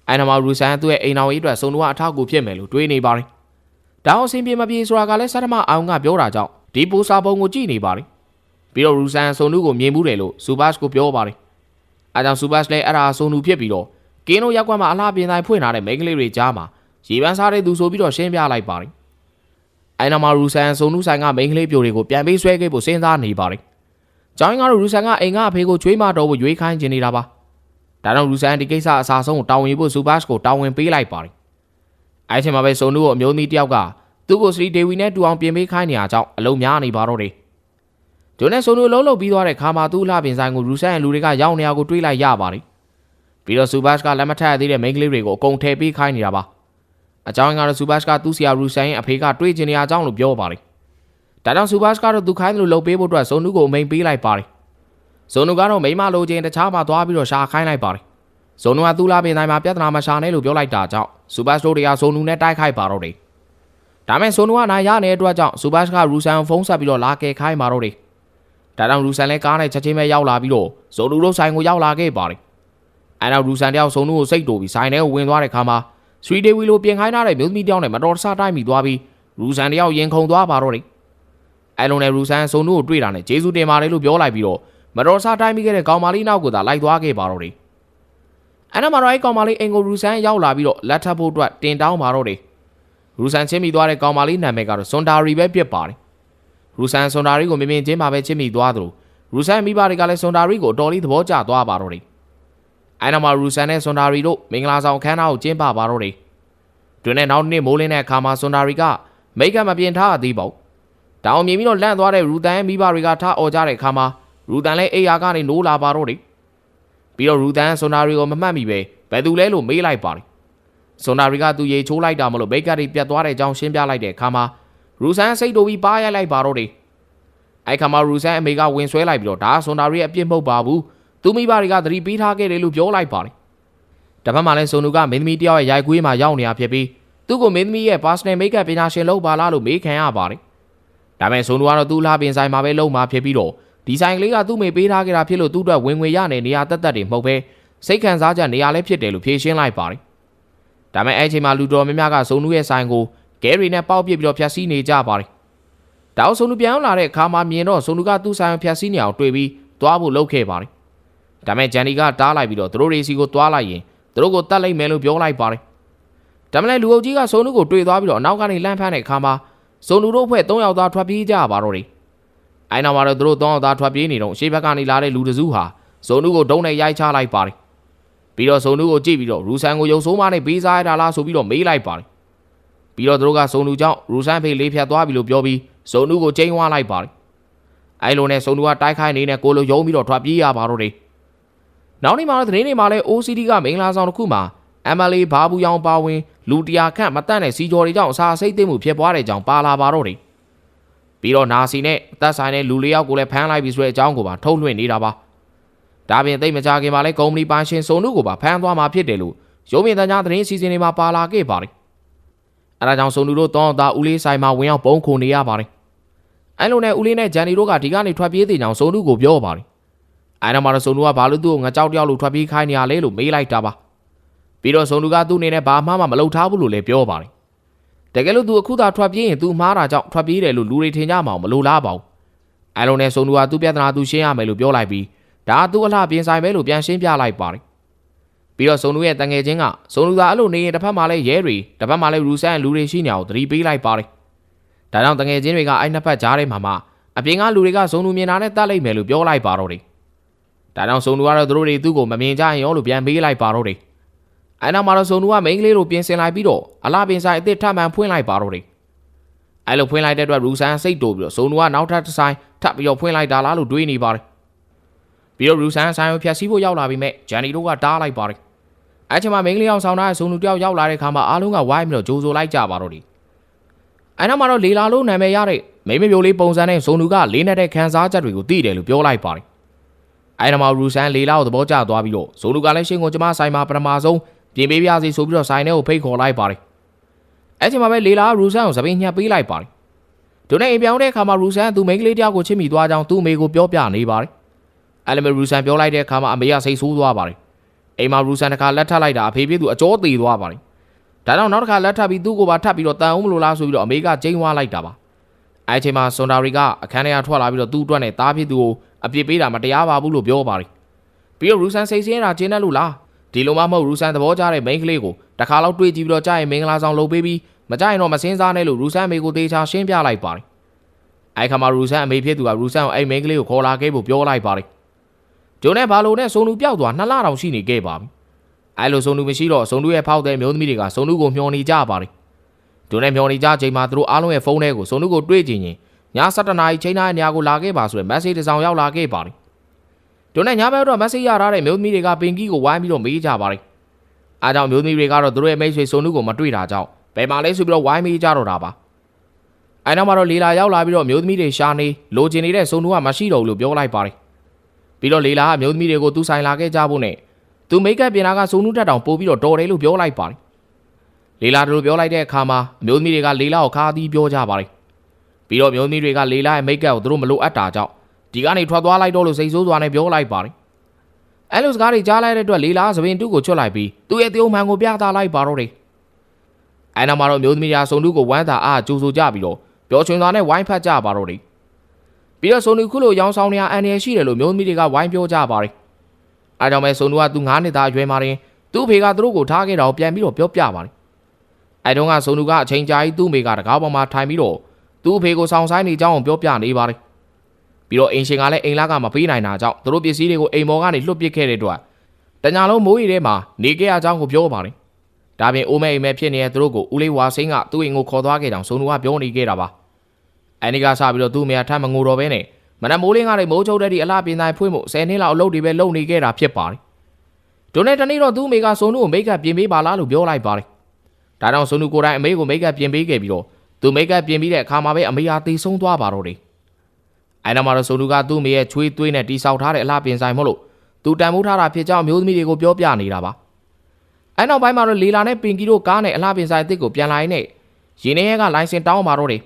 အဲ့ဒါမှရူဆန်သူ့ရဲ့အိမ်တော်ကြီးအတွက်ဇုံနုကအထောက်အကူဖြစ်မယ်လို့တွေးနေပါတယ်ဒါအောင်အဆင်ပြေမပြေဆိုတာကလည်းစတမအောင်ကပြောတာကြောင့်ဒီပိုစာပုံကိုကြည့်နေပါတယ်ပြီးတော့ရူဆန်ဇုံနုကိုမြင်မှုတယ်လို့စူဘတ်ကိုပြောပါတယ်အဲကြောင့်စူဘတ်လည်းအဲ့ဒါအဆုံသူဖြစ်ပြီးတော့ ကင်းတို့ရက်ကွက်မှာအလှပြင်တိုင်းဖွင့်ထားတဲ့မိန်းကလေးတွေကြားမှာရေပန်းစားတဲ့သူဆိုပြီးတော့ရှင်းပြလိုက်ပါတယ်။အဲနောက်မှာရူဆန်ဆုံနုဆိုင်ကမိန်းကလေးပြိုတွေကိုပြန်ပေးဆွဲခဲ့ဖို့စဉ်းစားနေပါတယ်။ကျောင်းကတော့ရူဆန်ကအိမ်ကအဖေကိုကျွေးမတော်ဖို့ရွေးခိုင်းချင်နေတာပါ။ဒါကြောင့်ရူဆန်ဒီကိစ္စအစားဆုံးကိုတာဝန်ယူဖို့စူဘတ်ကိုတာဝန်ပေးလိုက်ပါတယ်။အဲချိန်မှာပဲဆုံနုကိုအမျိုးသမီးတယောက်ကသူ့ကိုစရီဒေဝီနဲ့တူအောင်ပြင်ပေးခိုင်းနေရကြောင်းအလုံးများနေပါတော့တယ်။ဂျိုနဲ့ဆိုနူလုံးလုံးပြီးသွားတဲ့ခါမှာသူ့လှပင်ဆိုင်ကိုရူဆန်ရဲ့လူတွေကရောက်နေရကိုတွေးလိုက်ရပါတယ်။ ပြီးတော့စူဘတ်ကလက်မထက်သေးတဲ့မိန်းကလေးတွေကိုအကုန်ထည့်ပေးခိုင်းနေတာပါ။အကြောင်းကတော့စူဘတ်ကသူ့ဆရာရူဆန်ရဲ့အဖေကတွေးချင်နေရကြောင်းလို့ပြောပါတယ်။ဒါကြောင့်စူဘတ်ကတော့သူခိုင်းတယ်လို့လုပ်ပေးဖို့အတွက်ဇုံနုကိုအမိန်ပေးလိုက်ပါတယ်။ဇုံနုကတော့မိမလိုချင်တခြားမှာသွားပြီးတော့ရှာခိုင်းလိုက်ပါတယ်။ဇုံနုကသူ့လှပင်ဆိုင်မှာပြဿနာမရှာနဲ့လို့ပြောလိုက်တာကြောင့်စူဘတ်တို့တွေကဇုံနုနဲ့တိုက်ခိုက်ပါတော့တယ်။ဒါမဲ့ဇုံနုကနိုင်ရနေတဲ့အတွက်ကြောင့်စူဘတ်ကရူဆန်ဖုန်းဆက်ပြီးတော့လာကယ်ခိုင်းပါတော့တယ်။ဒါကြောင့်ရူဆန်လည်းကားနဲ့ချက်ချင်းပဲရောက်လာပြီးတော့ဇုံလူတို့ဆိုင်ကိုရောက်လာခဲ့ပါတယ်။ အဲနောက်ရူဆန်တယောက်ဇုံလူကိုစိတ်တူပြီးဆိုင်ထဲကိုဝင်သွားတဲ့ခါမှာဆွီဒေဝီလိုပြင်ခိုင်းထားတဲ့မြို့သမီးတယောက်နဲ့မတော်တဆတိုက်မိသွားပြီးရူဆန်တယောက်ရင်ခုန်သွားပါတော့တယ်။အဲလုံးနဲ့ရူဆန်ဇုံလူကိုတွေ့တာနဲ့ဂျေစုတင်ပါတယ်လို့ပြောလိုက်ပြီးတော့မတော်တဆတိုက်မိခဲ့တဲ့ကောင်မလေးနောက်ကိုသာလိုက်သွားခဲ့ပါတော့တယ်။အဲနောက်မှာတော့အဲကောင်မလေးအင်ကိုရူဆန်ရောက်လာပြီးတော့လက်ထပ်ဖို့အတွက်တင်တောင်းပါတော့တယ်။ရူဆန်ချင်းမိသွားတဲ့ကောင်မလေးနာမည်ကတော့စွန်ဒါရီပဲဖြစ်ပါတယ်။ရူဆန်စွန်ဒါရီကိုမြင်မြင်ချင်းမှာပဲချစ်မိသွားသလိုရူဆန်မိဘတွေကလည်းစွန်ဒါရီကိုအတော်လေးသဘောကျသွားပါတော့တယ်။ အဲနောက်မှာရူဆန်နဲ့စွန်ဒါရီတို့မင်္ဂလာဆောင်အခမ်းအနားကိုကျင်းပပါတော့တယ်။တွင်နဲ့နောက်နေ့မိုးလင်းတဲ့အခါမှာစွန်ဒါရီကမိတ်ကပ်မပြင်ထားသေးပါဘူး။တောင်မြင်ပြီးတော့လန့်သွားတဲ့ရူတန်ရဲ့မိဘတွေကထားអော်ကြတဲ့အခါမှာရူတန်လည်းအိယာကနေနိုးလာပါတော့တယ်။ပြီးတော့ရူတန်စွန်ဒါရီကိုမမှတ်မိပဲဘယ်သူလဲလို့မေးလိုက်ပါတယ်။စွန်ဒါရီကသူရေချိုးလိုက်တာမလို့မိတ်ကပ်တွေပြတ်သွားတဲ့အကြောင်းရှင်းပြလိုက်တဲ့အခါမှာရူဆန်စိတ်တူပြီးပါရိုက်လိုက်ပါတော့တယ်အဲ့ခါမှာရူဆန်အမေကဝင်ဆွဲလိုက်ပြီးတော့ဒါဆွန်ဒါရီရဲ့အပြစ်မဟုတ်ပါဘူး သူမိဘတွေကသတိပေးထားခဲ့တယ်လို့ပြောလိုက်ပါတယ်တစ်ဖက်မှာလည်းဆွန်နူကမင်းသမီးတယောက်ရဲ့ရိုက်ကွေးမှာရောက်နေတာဖြစ်ပြီးသူ့ကိုမင်းသမီးရဲ့ personal makeup ပညာရှင်လုပ်ပါလားလို့မေးခံရပါတယ်ဒါပေမဲ့ဆွန်နူကတော့သူ့လှပင်ဆိုင်မှာပဲလုပ်မှာဖြစ်ပြီးတော့ဒီဆိုင်ကလေးကသူ့မေပေးထားခဲ့တာဖြစ်လို့သူ့အတွက်ဝင်ငွေရနေနေရတက်တက်တွေမဟုတ်ပဲစိတ်ခံစားချက်နေရာလည်းဖြစ်တယ်လို့ဖြေရှင်းလိုက်ပါတယ်ဒါပေမဲ့အဲ့အချိန်မှာလူတော်များများကဆွန်နူရဲ့ဆိုင်ကိုကဲရီနဲ့ပေါက်ပစ်ပြီးတော့ဖျက်ဆီးနေကြပါတယ်။ဒါအောင်ဆုံနူပြန်ရောက်လာတဲ့အခါမှာမြင်တော့ဆုံနူကသူ့ဆိုင်ကိုဖျက်ဆီးနေအောင်တွေ့ပြီးသွားဖို့လုပ်ခဲ့ပါတယ်။ ဒါပေမဲ့ဂျန်နီကတားလိုက်ပြီးတော့သူတို့ရေစီကိုသွားလိုက်ရင်သူတို့ကိုတတ်လိုက်မယ်လို့ပြောလိုက်ပါတယ်။ဒါမှလည်းလူအုပ်ကြီးကဆုံနူကိုတွေ့သွားပြီးတော့အနောက်ကနေလှမ်းဖမ်းတဲ့အခါမှာဆုံနူတို့ဖွဲ့၃ယောက်သားထွက်ပြေးကြပါတော့တယ်။အဲနောက်မှာတော့သူတို့၃ယောက်သားထွက်ပြေးနေတော့ရှေ့ဘက်ကနေလာတဲ့လူတစုဟာဆုံနူကိုဒုံးနဲ့ရိုက်ချလိုက်ပါတယ်။ပြီးတော့ဆုံနူကိုကြည့်ပြီးတော့ရူဆန်ကိုရုပ်ဆိုးမနဲ့ပေးစားရတာလားဆိုပြီးတော့မေးလိုက်ပါတယ်။ပြီးတော့သူတို့ကစုံလူကြောင့်ရူဆန်ဖေးလေးဖြတ်သွားပြီလို့ပြောပြီးစုံလူကိုချိန်ဝါလိုက်ပါတယ်။အဲလိုနဲ့စုံလူကတိုက်ခိုက်နေတဲ့ကိုလိုယုံပြီးတော့ထွက်ပြေးရပါတော့တယ်။ နောက်နေ့မှာတော့သတင်းတွေမှာလည်း OCD ကမင်္ဂလာဆောင်တစ်ခုမှာ MLA ဘာဘူးရောင်ပါဝင်လူတရာခန့်မတန့်တဲ့စီကျော်တွေကြောင့်အစာစိတ်သိမ်းမှုဖြစ်ပွားတဲ့ကြောင်းပါလာပါတော့တယ်။ပြီးတော့နာစီနဲ့အသက်ဆိုင်တဲ့လူလေးယောက်ကိုလည်းဖမ်းလိုက်ပြီးဆိုတဲ့အကြောင်းကိုပါထုတ်လွှင့်နေတာပါ။ဒါပြင်သိမ့်မကြခင်မှာလည်းကုမ္ပဏီပိုင်ရှင်စုံတို့ကိုပါဖမ်းသွားမှာဖြစ်တယ်လို့ရုံးမြင့်တန်းကြားသတင်းစီစဉ်တွေမှာပါလာခဲ့ပါတယ်။အဲဒါကြောင့်စုံလူတို့တောင်းသားဦးလေးဆိုင်မှာဝင်ရောက်ပုံခုန်နေရပါတယ်။အဲလိုနဲ့ဦးလေးနဲ့ဂျန်နီတို့ကဒီကနေထွက်ပြေးတဲ့ကြောင်စုံလူကိုပြောပါတယ်။ အဲနောက်မှာတော့စုံလူကဘာလို့သူ့ကိုငကြောက်တယောက်လို့ထွက်ပြေးခိုင်းနေရလဲလို့မေးလိုက်တာပါ။ပြီးတော့စုံလူကသူ့အနေနဲ့ဘာမှမလုပ်ထားဘူးလို့လည်းပြောပါတယ်။တကယ်လို့သူအခုသာထွက်ပြေးရင်သူမှားတာကြောင့်ထွက်ပြေးတယ်လို့လူတွေထင်ကြမှာမလို့လားပါဘူး။အဲလိုနဲ့စုံလူကသူ့ပြဿနာသူရှင်းရမယ်လို့ပြောလိုက်ပြီးဒါသူ့အလှပြင်ဆိုင်ပဲလို့ပြန်ရှင်းပြလိုက်ပါတယ်။ပြီးတော့စုံလူရဲ့တငယ်ချင်းကစုံလူသာအဲ့လိုနေရင်တစ်ဖက်မှာလည်းရဲတွေတစ်ဖက်မှာလည်းရူဆန်လူတွေရှိနေအောင်သတိပေးလိုက်ပါတယ်။ဒါကြောင့်တငယ်ချင်းတွေကအဲ့နှစ်ဖက်ကြားထဲမှာမှအပြင်ကလူတွေကစုံလူမြင်တာနဲ့တတ်လိုက်မယ်လို့ပြောလိုက်ပါတော့တယ်။ ဒါကြောင့်စုံလူကတော့သူတို့တွေသူ့ကိုမမြင်ကြရင်ရောလို့ပြန်မေးလိုက်ပါတော့တယ်။အဲ့နောက်မှာတော့စုံလူကမိန်းကလေးလိုပြင်ဆင်လိုက်ပြီးတော့အလားပင်ဆိုင်အစ်စ်ထပ်မှန်ဖွင့်လိုက်ပါတော့တယ်။အဲ့လိုဖွင့်လိုက်တဲ့အတွက်ရူဆန်စိတ်တိုးပြီးတော့စုံလူကနောက်ထပ်တစ်ဆိုင်ထပ်ပြီးတော့ဖွင့်လိုက်တာလားလို့တွေးနေပါတယ်။ပြီးတော့ရူဆန်ဆိုင်ကိုဖျက်ဆီးဖို့ရောက်လာပြီးမဲ့ဂျန်နီတို့ကတားလိုက်ပါတယ်။အဲ့ချိန်မှာမိန်းကလေးအောင်ဆောင်ထားတဲ့ဇုံလူတယောက်ရောက်လာတဲ့ခါမှာအားလုံးကဝိုင်းပြီးတော့ကြိုးစိုးလိုက်ကြပါတော့တယ်။အဲ့နောက်မှာတော့လေလာလို့နာမည်ရတဲ့မိန်းမပြိုလေးပုံစံနဲ့ဇုံလူကလေးနဲ့တဲ့ခန်းစားချက်တွေကိုသိတယ်လို့ပြောလိုက်ပါတယ်။ အဲဒါမှရူဆန်လေလာကိုသဘောကျသွားပြီးတော့ဇိုနူကလည်းရှင်းကိုကျမဆိုင်မှာပထမဆုံးပြင်ပေးပြစီဆိုပြီးတော့ဆိုင်ထဲကိုဖိတ်ခေါ်လိုက်ပါတယ်အဲ့ချိန်မှာပဲလေလာကရူဆန်ကိုသပင်းညှက်ပေးလိုက်ပါတယ်ဒိုနဲ့အိမ်ပြောင်းတဲ့အခါမှာရူဆန်ကသူ့မိန်းကလေးတယောက်ကိုချစ်မိသွားကြောင်းသူ့အမေကိုပြောပြနေပါတယ်အဲ့လိုမျိုးရူဆန်ပြောလိုက်တဲ့အခါမှာအမေကစိတ်ဆိုးသွားပါတယ်အိမ်မှာရူဆန်တစ်ခါလက်ထပ်လိုက်တာအဖေပြည့်သူအကျော်သေးသွားပါတယ်ဒါကြောင့်နောက်တစ်ခါလက်ထပ်ပြီးသူ့ကိုပါထပ်ပြီးတော့တန်အောင်မလို့လားဆိုပြီးတော့အမေကကျိန်းဝါလိုက်တာပါအဲ့ချိန်မှာစွန်ဒါရီကအခန်းထဲကထွက်လာပြီးတော့သူ့အတွက်နဲ့တားဖြစ်သူကို အပြစ်ပေးတာမတရားပါဘူးလို့ပြောပါတယ်ပြီးတော့ရူဆန်စိတ်ဆင်းတာကျင်းတယ်လို့လားဒီလိုမှမဟုတ်ရူဆန်သဘောကျတဲ့မိန်းကလေးကိုတစ်ခါလောက်တွေ့ကြည့်ပြီးတော့ကြာရင်မင်္ဂလာဆောင်လုပ်ပေးပြီးမကြရင်တော့မစင်းစားနဲ့လို့ရူဆန်အမေကိုတေချာရှင်းပြလိုက်ပါတယ်အဲ့ခါမှာရူဆန်အမေဖြစ်သူကရူဆန်ကိုအဲ့မိန်းကလေးကိုခေါ်လာခဲ့ဖို့ပြောလိုက်ပါတယ်ဂျုံနဲ့ဘာလို့နဲ့စုံလူပျောက်သွားနှစ်လတောင်ရှိနေခဲ့ပါပြီအဲ့လိုစုံလူမရှိတော့စုံလူရဲ့ဖောက်တဲ့မျိုးသမီးတွေကစုံလူကိုမျှော်နေကြပါတယ်ဂျုံနဲ့မျှော်နေကြချိန်မှာသူတို့အားလုံးရဲ့ဖုန်းထဲကိုစုံလူကိုတွေ့ကြည့်ရင် ည7:00နာရီချိန်တိုင်းနေရာကိုလာခဲ့ပါဆိုတဲ့ message တစ်စောင်ရောက်လာခဲ့ပါတယ်ဂျုံနဲ့ညဘက်တော့ message ရထားတဲ့မျိုးသမီးတွေကပင်ကြီးကိုဝိုင်းပြီးတော့မေးကြပါတယ်အားကြောင့်မျိုးသမီးတွေကတော့သူတို့ရဲ့မိတ်ဆွေစုံလူကိုမတွေ့တာကြောင့်ဘယ်မှာလဲဆိုပြီးတော့ဝိုင်းမေးကြတော့တာပါအဲနောက်မှာတော့လေလာရောက်လာပြီးတော့မျိုးသမီးတွေရှာနေလိုချင်နေတဲ့စုံလူကမရှိတော့ဘူးလို့ပြောလိုက်ပါတယ်ပြီးတော့လေလာကမျိုးသမီးတွေကိုသူဆိုင်လာခဲ့ကြဖို့နဲ့သူမိတ်ကပ်ပြင်လာကစုံလူတက်တောင်ပို့ပြီးတော့တော်တယ်လို့ပြောလိုက်ပါတယ်လေလာတို့ပြောလိုက်တဲ့အခါမှာအမျိုးသမီးတွေကလေလာကိုခါသီးပြောကြပါတယ် ပြီးတော့မျိုးသမီးတွေကလေလာရဲ့မိတ်ကပ်ကိုသူတို့မလိုအပ်တာကြောင့်ဒီကနေထွက်သွားလိုက်တော့လို့စိတ်ဆိုးစွာနဲ့ပြောလိုက်ပါတယ်အဲလိုစကားတွေကြားလိုက်တဲ့အတွက်လေလာကသပင်တူးကိုချွတ်လိုက်ပြီးသူ့ရဲ့တယုံမှန်ကိုပြသလိုက်ပါတော့တယ်အဲနောက်မှာတော့မျိုးသမီးများစုံတူကိုဝမ်းသာအားကြိုးဆိုကြပြီးတော့ပျော်ရွှင်စွာနဲ့ဝိုင်းဖတ်ကြပါတော့တယ်ပြီးတော့စုံတူခုလိုရောင်းဆောင်နေရအန်ရရှိတယ်လို့မျိုးသမီးတွေကဝိုင်းပြောကြပါတယ်အဲကြောင့်ပဲစုံတူကသူ9နှစ်သားအရွယ်မှာတင်သူ့ဖေကသူတို့ကိုထားခဲ့တာကိုပြန်ပြီးတော့ပြောပြပါတယ်အဲတုန်းကစုံတူကအချိန်ကြာကြီးသူ့မိကတကားပေါ်မှာထိုင်ပြီးတော့ သူ့အဖေကိုဆောင်ဆိုင်နေကြောင်းကိုပြောပြနေပါတယ်ပြီးတော့အိမ်ရှင်ကလည်းအိမ်လာကမပေးနိုင်တာကြောင့်သူတို့ပစ္စည်းတွေကိုအိမ်ပေါ်ကနေလွှတ်ပစ်ခဲ့တဲ့အတွက်တညာလုံးမိုးရီထဲမှာနေခဲ့ရကြောင်းကိုပြောပါတယ်ဒါပြင်အိုမဲအိမ်မဲဖြစ်နေတဲ့သူတို့ကိုဦးလေးဝါစိန်ကသူ့အိမ်ကိုခေါ်သွားခဲ့ကြောင်းစုံတူကပြောနေခဲ့တာပါအန်ဒီကစပြီးတော့သူ့မိကထပ်မငိုတော့ဘဲနဲ့မနက်မိုးလင်းကလည်းမိုးချုပ်တဲ့ဒီအလားပင်တိုင်းဖွင့်မှု10နှစ်လောက်အလုပ်တွေပဲလုပ်နေခဲ့တာဖြစ်ပါတယ်ဒိုနဲ့တနေ့တော့သူ့မိကစုံတူကိုမိတ်ကပ်ပြင်ပေးပါလားလို့ပြောလိုက်ပါတယ်ဒါကြောင့်စုံတူကိုယ်တိုင်အမေကိုမိတ်ကပ်ပြင်ပေးခဲ့ပြီးတော့ သူမိတ်ကပ်ပြင်ပြီးတဲ့အခါမှာပဲအမေဟာတေဆုံးသွားပါတော့တယ်အဲနောက်မှာတော့စုံတူကသူ့မိရဲ့ချွေးသွေးနဲ့တိဆောက်ထားတဲ့အလားပင်ဆိုင်မို့လို့သူတန်ဖိုးထားတာဖြစ်ကြောင်းမျိုးသမီးတွေကိုပြောပြနေတာပါအဲနောက်ပိုင်းမှာတော့လီလာနဲ့ပင်ကီတို့ကားနဲ့အလားပင်ဆိုင်အစ်စ်ကိုပြန်လာရင်းနဲ့ရင်းနေရဲကလိုင်စင်တောင်းပါတော့တယ်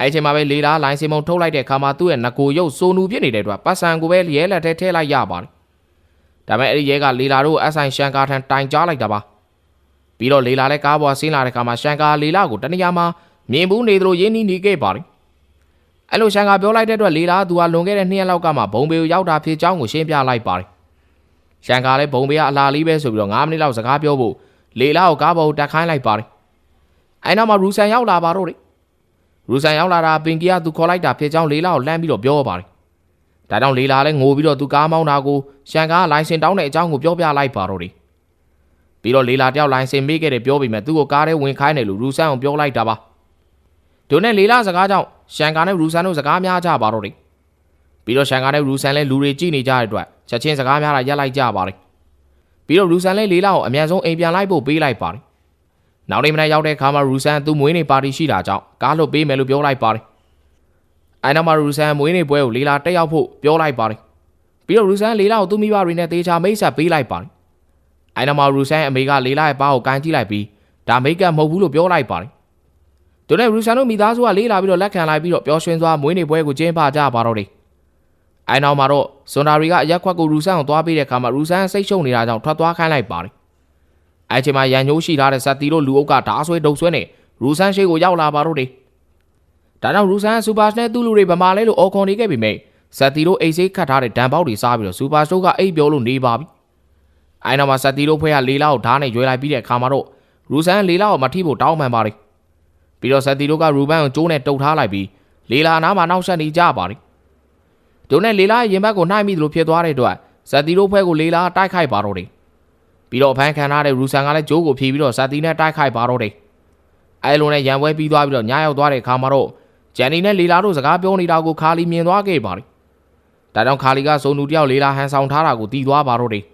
အဲ့ချိန်မှာပဲလေလာလိုင်စင်မုံထုတ်လိုက်တဲ့ခါမှာသူ့ရဲ့ငကိုရုပ်စိုးနူဖြစ်နေတဲ့အတွက်ပတ်စံကိုပဲရဲလက်ထဲထည့်လိုက်ရပါတယ်။ဒါပေမဲ့အဲ့ဒီရဲကလေလာတို့အဆိုင်ရှန်ကာထန်တိုင်ကြားလိုက်တာပါ။ ပြီးတော့လေလာလည်းကားပေါ်ဆင်းလာတဲ့ခါမှာရှန်ကာလေလာကိုတနေရာမှာမြင်ဘူးနေသလိုရင်းနှီးနေခဲ့ပါတယ်။အဲ့လိုရှန်ကာပြောလိုက်တဲ့အတွက်လေလာကသူကလွန်ခဲ့တဲ့နှစ်ရက်လောက်ကမှဘုံဘေကိုရောက်တာဖြစ်ကြောင်းကိုရှင်းပြလိုက်ပါတယ်။ရှန်ကာလည်းဘုံဘေကအလားလေးပဲဆိုပြီးတော့9မိနစ်လောက်စကားပြောဖို့လေလာကိုကားပေါ်တက်ခိုင်းလိုက်ပါတယ်။အဲ့နောက်မှာရူဆန်ရောက်လာပါတော့တယ်ရူဆန်ရောက်လာတာပင်ကီကသူခေါ်လိုက်တာဖြစ်ကြောင်းလေးလာကိုလှမ်းပြီးတော့ပြောပါတယ်။ဒါကြောင့်လေးလာလည်းငိုပြီးတော့သူကားမောင်းတာကိုရှန်ကားလိုင်စင်တောင်းတဲ့အကြောင်းကိုပြောပြလိုက်ပါတော့တယ်။ ပြီးတော့လေးလာတယောက်လိုင်စင်မေးခဲ့တယ်ပြောပြီးမှသူ့ကိုကားထဲဝင်ခိုင်းတယ်လို့ရူဆန်ကိုပြောလိုက်တာပါ။ဒိုနဲ့လေးလာစကားကြောင့်ရှန်ကာနဲ့ရူဆန်တို့စကားများကြပါတော့တယ်။ပြီးတော့ရှန်ကာနဲ့ရူဆန်လည်းလူတွေကြည့်နေကြတဲ့အတွက်ချက်ချင်းစကားများတာရက်လိုက်ကြပါတယ်။ပြီးတော့ရူဆန်လည်းလေးလာကိုအမြန်ဆုံးအိမ်ပြန်လိုက်ဖို့ပေးလိုက်ပါတယ်နောက်နေ့မနက်ရောက်တဲ့အခါမှာရူဆန်သူ့မွေးနေ့ပါတီရှိတာကြောင့်ကားလွတ်ပေးမယ်လို့ပြောလိုက်ပါတယ်။အဲနောက်မှာရူဆန်မွေးနေ့ပွဲကိုလေးလာတက်ရောက်ဖို့ပြောလိုက်ပါတယ်။ပြီးတော့ရူဆန်လေးလာကိုသူ့မိဘတွေနဲ့တေချာမိတ်ဆက်ပေးလိုက်ပါတယ်။ အဲနောက်မှာရူဆန်အမေကလေးလာရဲ့ပါးကိုကန်ကြည့်လိုက်ပြီးဒါမိတ်ကမဟုတ်ဘူးလို့ပြောလိုက်ပါတယ်။တို့နဲ့ရူဆန်တို့မိသားစုကလေးလာပြီးတော့လက်ခံလိုက်ပြီးတော့ပျော်ရွှင်စွာမွေးနေ့ပွဲကိုကျင်းပကြပါတော့တယ်။အဲနောက်မှာတော့စွန်ဒါရီကအရက်ခွက်ကိုရူဆန်ကိုသွားပေးတဲ့အခါမှာရူဆန်စိတ်ရှုံနေတာကြောင့်ထွက်သွားခိုင်းလိုက်ပါတယ်အဲချိန်မှာရန်ညိုးရှိထားတဲ့ဇက်တီတို့လူအုပ်ကဓာဆွဲဒုံဆွဲနဲ့ရူဆန်ရှိကိုရောက်လာပါတော့တယ်။ဒါကြောင့်ရူဆန်စူပါစနဲ့သူ့လူတွေဗမာလဲလို့အော်ခွန်နေခဲ့ပြီမိဇက်တီတို့အိတ်ဆေးခတ်ထားတဲ့ဒံပေါက်တွေစားပြီးတော့စူပါစတိုးကအိတ်ပြောလို့နေပါပြီ။ အဲနောက်မှာဇက်တီတို့ဖွဲ့ကလေးလောက်ဓာတ်နဲ့ရွေလိုက်ပြီးတဲ့အခါမှာတော့ရူဆန်လေးလောက်ကိုမထိဖို့တောင်းပန်ပါတယ်။ပြီးတော့ဇက်တီတို့ကရူဘန်ကိုကျိုးနဲ့တုတ်ထားလိုက်ပြီးလေးလာနားမှာနောက်ဆက်နေကြပါတယ်။ဒုံနဲ့လေးလာရင်ဘက်ကိုနှိုက်မိသလိုဖြစ်သွားတဲ့အတွက်ဇက်တီတို့ဖွဲ့ကိုလေးလာတိုက်ခိုက်ပါတော့တယ်ပြီးတော့ဖန်ခံထားတဲ့ရူဆန်ကလည်းဂျိုးကိုဖြီးပြီးတော့ဇာတီနဲ့တိုက်ခိုက်ပါတော့တယ်အဲလိုနဲ့ရန်ပွဲပြီးသွားပြီးတော့ညရောက်သွားတဲ့ခါမှာတော့ဂျန်နီနဲ့လီလာတို့စကားပြောနေတာကိုခါလီမြင်သွားခဲ့ပါတယ်ဒါကြောင့်ခါလီကစုံသူတယောက်လီလာဟန်ဆောင်ထားတာကိုတီးသွားပါတော့တယ်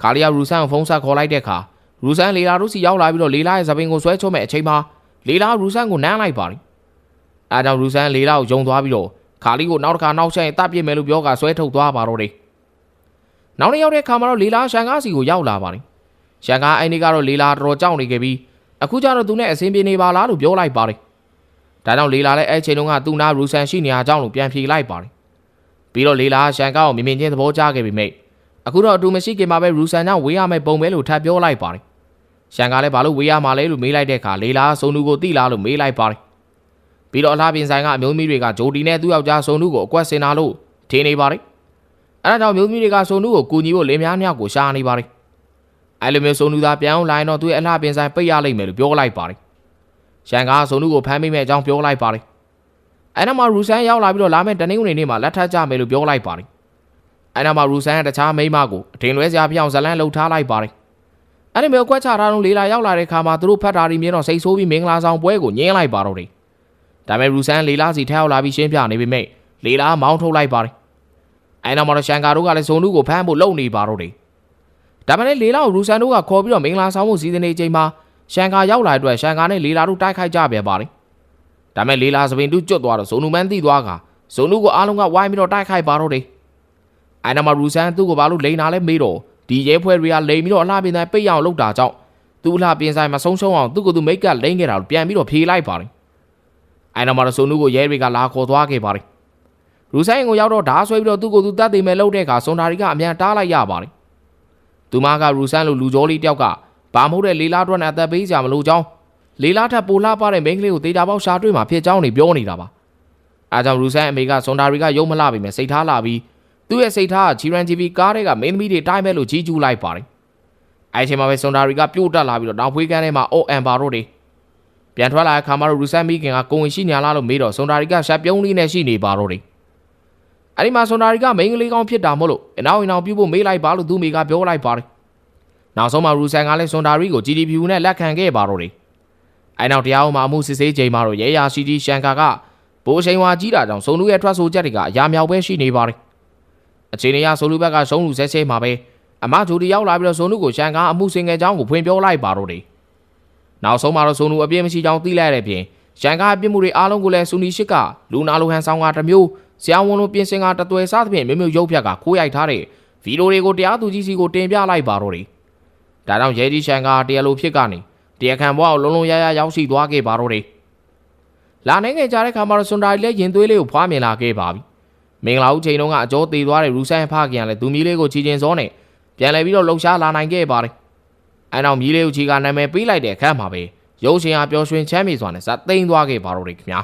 ခါလီကရူဆန်ကိုဖုန်းဆက်ခေါ်လိုက်တဲ့အခါရူဆန်လီလာတို့စီရောက်လာပြီးတော့လီလာရဲ့သပင်ကိုဆွဲချုံးမဲ့အချိန်မှာလီလာရူဆန်ကိုနမ်းလိုက်ပါတယ်အဲကြောင့်ရူဆန်လီလာကိုယုံသွားပြီးတော့ခါလီကိုနောက်တစ်ခါနောက်ဆက်ရင်တပ်ပြစ်မယ်လို့ပြောကဆွဲထုတ်သွားပါတော့တယ်နောက်နေ့ရောက်တဲ့ခါမှာတော့လီလာရှန်ကားစီကိုရောက်လာပါတယ်ရှန်ကားအိုင်နေကတော့လီလာတော်တော်ကြောက်နေခဲ့ပြီးအခုကျတော့သူနဲ့အဆင်ပြေနေပါလားလို့ပြောလိုက်ပါတယ်ဒါကြောင့်လီလာလည်းအဲ့ချိန်တုန်းကသူ့နာရူဆန်ရှိနေတဲ့အကြောင်းလို့ပြန်ဖြေလိုက်ပါတယ်ပြီးတော့လီလာရှန်ကားကိုမြင်မြင်ချင်းသဘောကျခဲ့ပြီမိတ် အခုတော့အတူမရှိခင်မှာပဲရူဆန်ကြောင့်ဝေးရမယ့်ပုံပဲလို့ထပ်ပြောလိုက်ပါတယ်ရှန်ကားလည်းဘာလို့ဝေးရမှာလဲလို့မေးလိုက်တဲ့အခါလီလာကစုံလူကိုတိလာလို့မေးလိုက်ပါတယ်ပြီးတော့အလားပြင်ဆိုင်ကအမျိုးသမီးတွေကဂျိုဒီနဲ့သူ့ယောက်ျားစုံနုကိုအကွက်စင်တာလို့ထင်နေပါတယ်။အဲဒါကြောင့်အမျိုးသမီးတွေကစုံနုကိုကူညီဖို့လင်းများများကိုရှာနေပါတယ်။အဲလိုမျိုးစုံနုသာပြန်အောင်လာရင်တော့သူ့ရဲ့အလားပြင်ဆိုင်ပိတ်ရလိမ့်မယ်လို့ပြောလိုက်ပါတယ်။ရှန်ကားစုံနုကိုဖမ်းမိမဲ့အကြောင်းပြောလိုက်ပါတယ်။အဲနောက်မှာရူဆန်ရောက်လာပြီးတော့လာမယ့်တနင်္ဂနွေနေ့မှာလက်ထပ်ကြမယ်လို့ပြောလိုက်ပါတယ်။ အဲနောက်မှာရူဆန်ရဲ့တခြားမိန်းမကိုအထင်လွဲစရာပြောင်းဇလန်းလှုပ်ထားလိုက်ပါတယ်။အဲဒီမျိုးကွက်ချထားတော့လေးလာရောက်လာတဲ့ခါမှာသူတို့ဖတ်တာဒီမြင်တော့စိတ်ဆိုးပြီးမင်္ဂလာဆောင်ပွဲကိုညင်းလိုက်ပါတော့တယ်။ဒါပေမဲ့ရူဆန်လေလာစီထက်ရောက်လာပြီးရှင်းပြနေပေမဲ့လေလာမောင်းထုတ်လိုက်ပါတယ်။အဲနောက်မှာတော့ရှန်ကာတို့ကလည်းဇုံနုကိုဖမ်းဖို့လုပ်နေပါတော့တယ်။ဒါပေမဲ့လေလာကိုရူဆန်တို့ကခေါ်ပြီးတော့မင်္ဂလာဆောင်မှုစီစဉ်နေချိန်မှာရှန်ကာရောက်လာတဲ့အတွက်ရှန်ကာနဲ့လေလာတို့တိုက်ခိုက်ကြပြန်ပါတယ်။ဒါပေမဲ့လေလာစပင်တူးကျွတ်သွားတော့ဇုံနုမန်းတိသွားကဇုံနုကိုအားလုံးကဝိုင်းပြီးတော့တိုက်ခိုက်ပါတော့တယ်။ အဲနောက်မှာရူဆန်သူ့ကိုဘာလို့လိန်နာလဲမေးတော့ဒီရဲဖွဲတွေကလိန်ပြီးတော့အလှပင်တိုင်းပိတ်ရအောင်လုပ်တာကြောင့်သူ့အလှပင်ဆိုင်မဆုံးရှုံးအောင်သူ့ကိုယ်သူမိတ်ကလိန်ခဲ့တာကိုပြန်ပြီးတော့ဖြေလိုက်ပါတယ်။အဲနောက်မှာတော့ဆိုနုကိုရဲတွေကလာခေါ်သွားခဲ့ပါတယ်။ရူဆိုင်ကိုရောက်တော့ဓာဆွဲပြီးတော့သူ့ကိုယ်သူတတ်သိမ်းမဲ့လှုပ်တဲ့အခါစွန်တာရီကအမြန်တားလိုက်ရပါတယ်။သူမကရူဆန်လိုလူကြောလေးတယောက်ကဘာမဟုတ်တဲ့လေးလားတွက်နဲ့အသက်ပေးကြမလို့ကြောင်းလေးလားထပ်ပိုလာပါတဲ့မိန်းကလေးကိုတေချာပေါက်ရှာတွေ့မှာဖြစ်ကြောင်းနေပြောနေတာပါ။အဲကြောင့်ရူဆန်အမေကစွန်တာရီကယုံမလှပြီမဲ့စိတ်ထားလာပြီး သူ့ရဲ့စိတ်ထားကချီရန်ဂျီဗီကားတွေကမင်းသမီးတွေတိုင်းမဲ့လို့ကြီးကျူးလိုက်ပါတယ်။အဲချိန်မှာပဲစွန်တာရီကပြို့တက်လာပြီးတော့နောက်ဖွေးကန်းထဲမှာအိုအန်ပါတော့တယ်ပြန်ထွက်လာတဲ့ခါမှာတော့ရူဆန်မီခင်ကကိုဝင်ရှိညာလားလို့မေးတော့စွန်ဒါရီကရှာပြုံးလေးနဲ့ရှိနေပါတော့တယ်။အဲဒီမှာစွန်ဒါရီကမိန်းကလေးကောင်းဖြစ်တာမို့လို့အနောက်အနောက်ပြုတ်ဖို့မေးလိုက်ပါလို့သူမိကပြောလိုက်ပါတယ်။နောက်ဆုံးမှာရူဆန်ကလည်းစွန်ဒါရီကို GDP နဲ့လက်ခံခဲ့ပါတော့တယ်။အဲနောက်တရားဥမှာအမှုစစ်ဆေးချိန်မှာတော့ရဲယာစီတီရှန်ကာကဘိုးရှိန်ဝါကြီးတာကြောင့်စုံလူရဲ့ထွက်ဆိုချက်တွေကအရာမြောက်ပဲရှိနေပါတယ်။ အချိန်ရဆိုလူဘက်ကရှုံးလူဆဲဆဲမှာပဲအမဂျိုဒီရောက်လာပြီးတော့စုံလူကိုရှန်ကာအမှုစင်ငယ်ချောင်းကိုဖွင့်ပြောလိုက်ပါတော့တယ်။နောက်ဆုံးမှာတော့ဆိုနူအပြည့်မရှိကြောင်းသိလိုက်တဲ့ပြင်ရန်ကားအပြစ်မှုတွေအားလုံးကိုလည်းဆူနီရှစ်ကလူနာလိုဟန်ဆောင်ကတစ်မျိုးဆရာဝန်လိုပြင်ဆင်ကတသွယ်စားသဖြင့်မျိုးမျိုးရုပ်ဖြတ်ကခိုးရိုက်ထားတဲ့ဗီဒီယိုတွေကိုတရားသူကြီးစီကိုတင်ပြလိုက်ပါတော့တယ်။ဒါကြောင့်ရဲကြီးရှန်ကတရားလိုဖြစ်ကနေတရားခံဘွားကိုလုံးလုံးရရရောက်ရှိသွားခဲ့ပါတော့တယ်။လာနေငယ်ကြတဲ့ခါမှာတော့စွန်ဒါရီလည်းရင်သွေးလေးကိုဖွားမြင်လာခဲ့ပါပြီ။ မင်္ဂလာဦးချိန်တုန်းကအကျော်သေးသွားတဲ့ရူဆိုင်ဖခင်ကလည်းသူမီးလေးကိုချီချင်းစောနဲ့ပြန်လဲပြီးတော့လှုပ်ရှားလာနိုင်ခဲ့ပါတယ်။အဲနောက်မြီးလေးဦးချီကနာမည်ပေးလိုက်တဲ့အခါမှာပဲရုပ်ရှင်အားပျော်ရွှင်ချမ်းမြေစွာနဲ့ဇာသိမ်းသွားခဲ့ပါတော့တယ်ခင်ဗျာ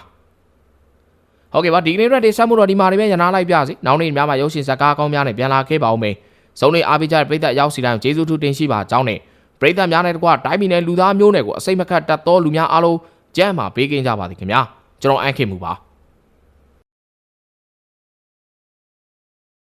ဟုတ်ကဲ့ပါဒီကနေ့ရက်တေဆက်မှုတော့ဒီမှာနေပဲရနာလိုက်ပြစီနောက်နေ့များမှာရုပ်ရှင်ဇာတ်ကားကောင်းများနဲ့ပြန်လာခဲ့ပါဦးမယ်စုံနေအားပေးကြတဲ့ပရိသတ်ရောက်စီတိုင်းကျေးဇူးထူးတင်ရှိပါကြောင်းနဲ့ပရိသတ်များနဲ့တကွတိုင်းပြည်နယ်လူသားမျိုးနယ်ကိုအစိမ့်မခတ်တတ်သောလူများအားလုံးကြမ်းမှာပေးကင်းကြပါသည်ခင်ဗျာကျွန်တော်အန်ခင်မူပါ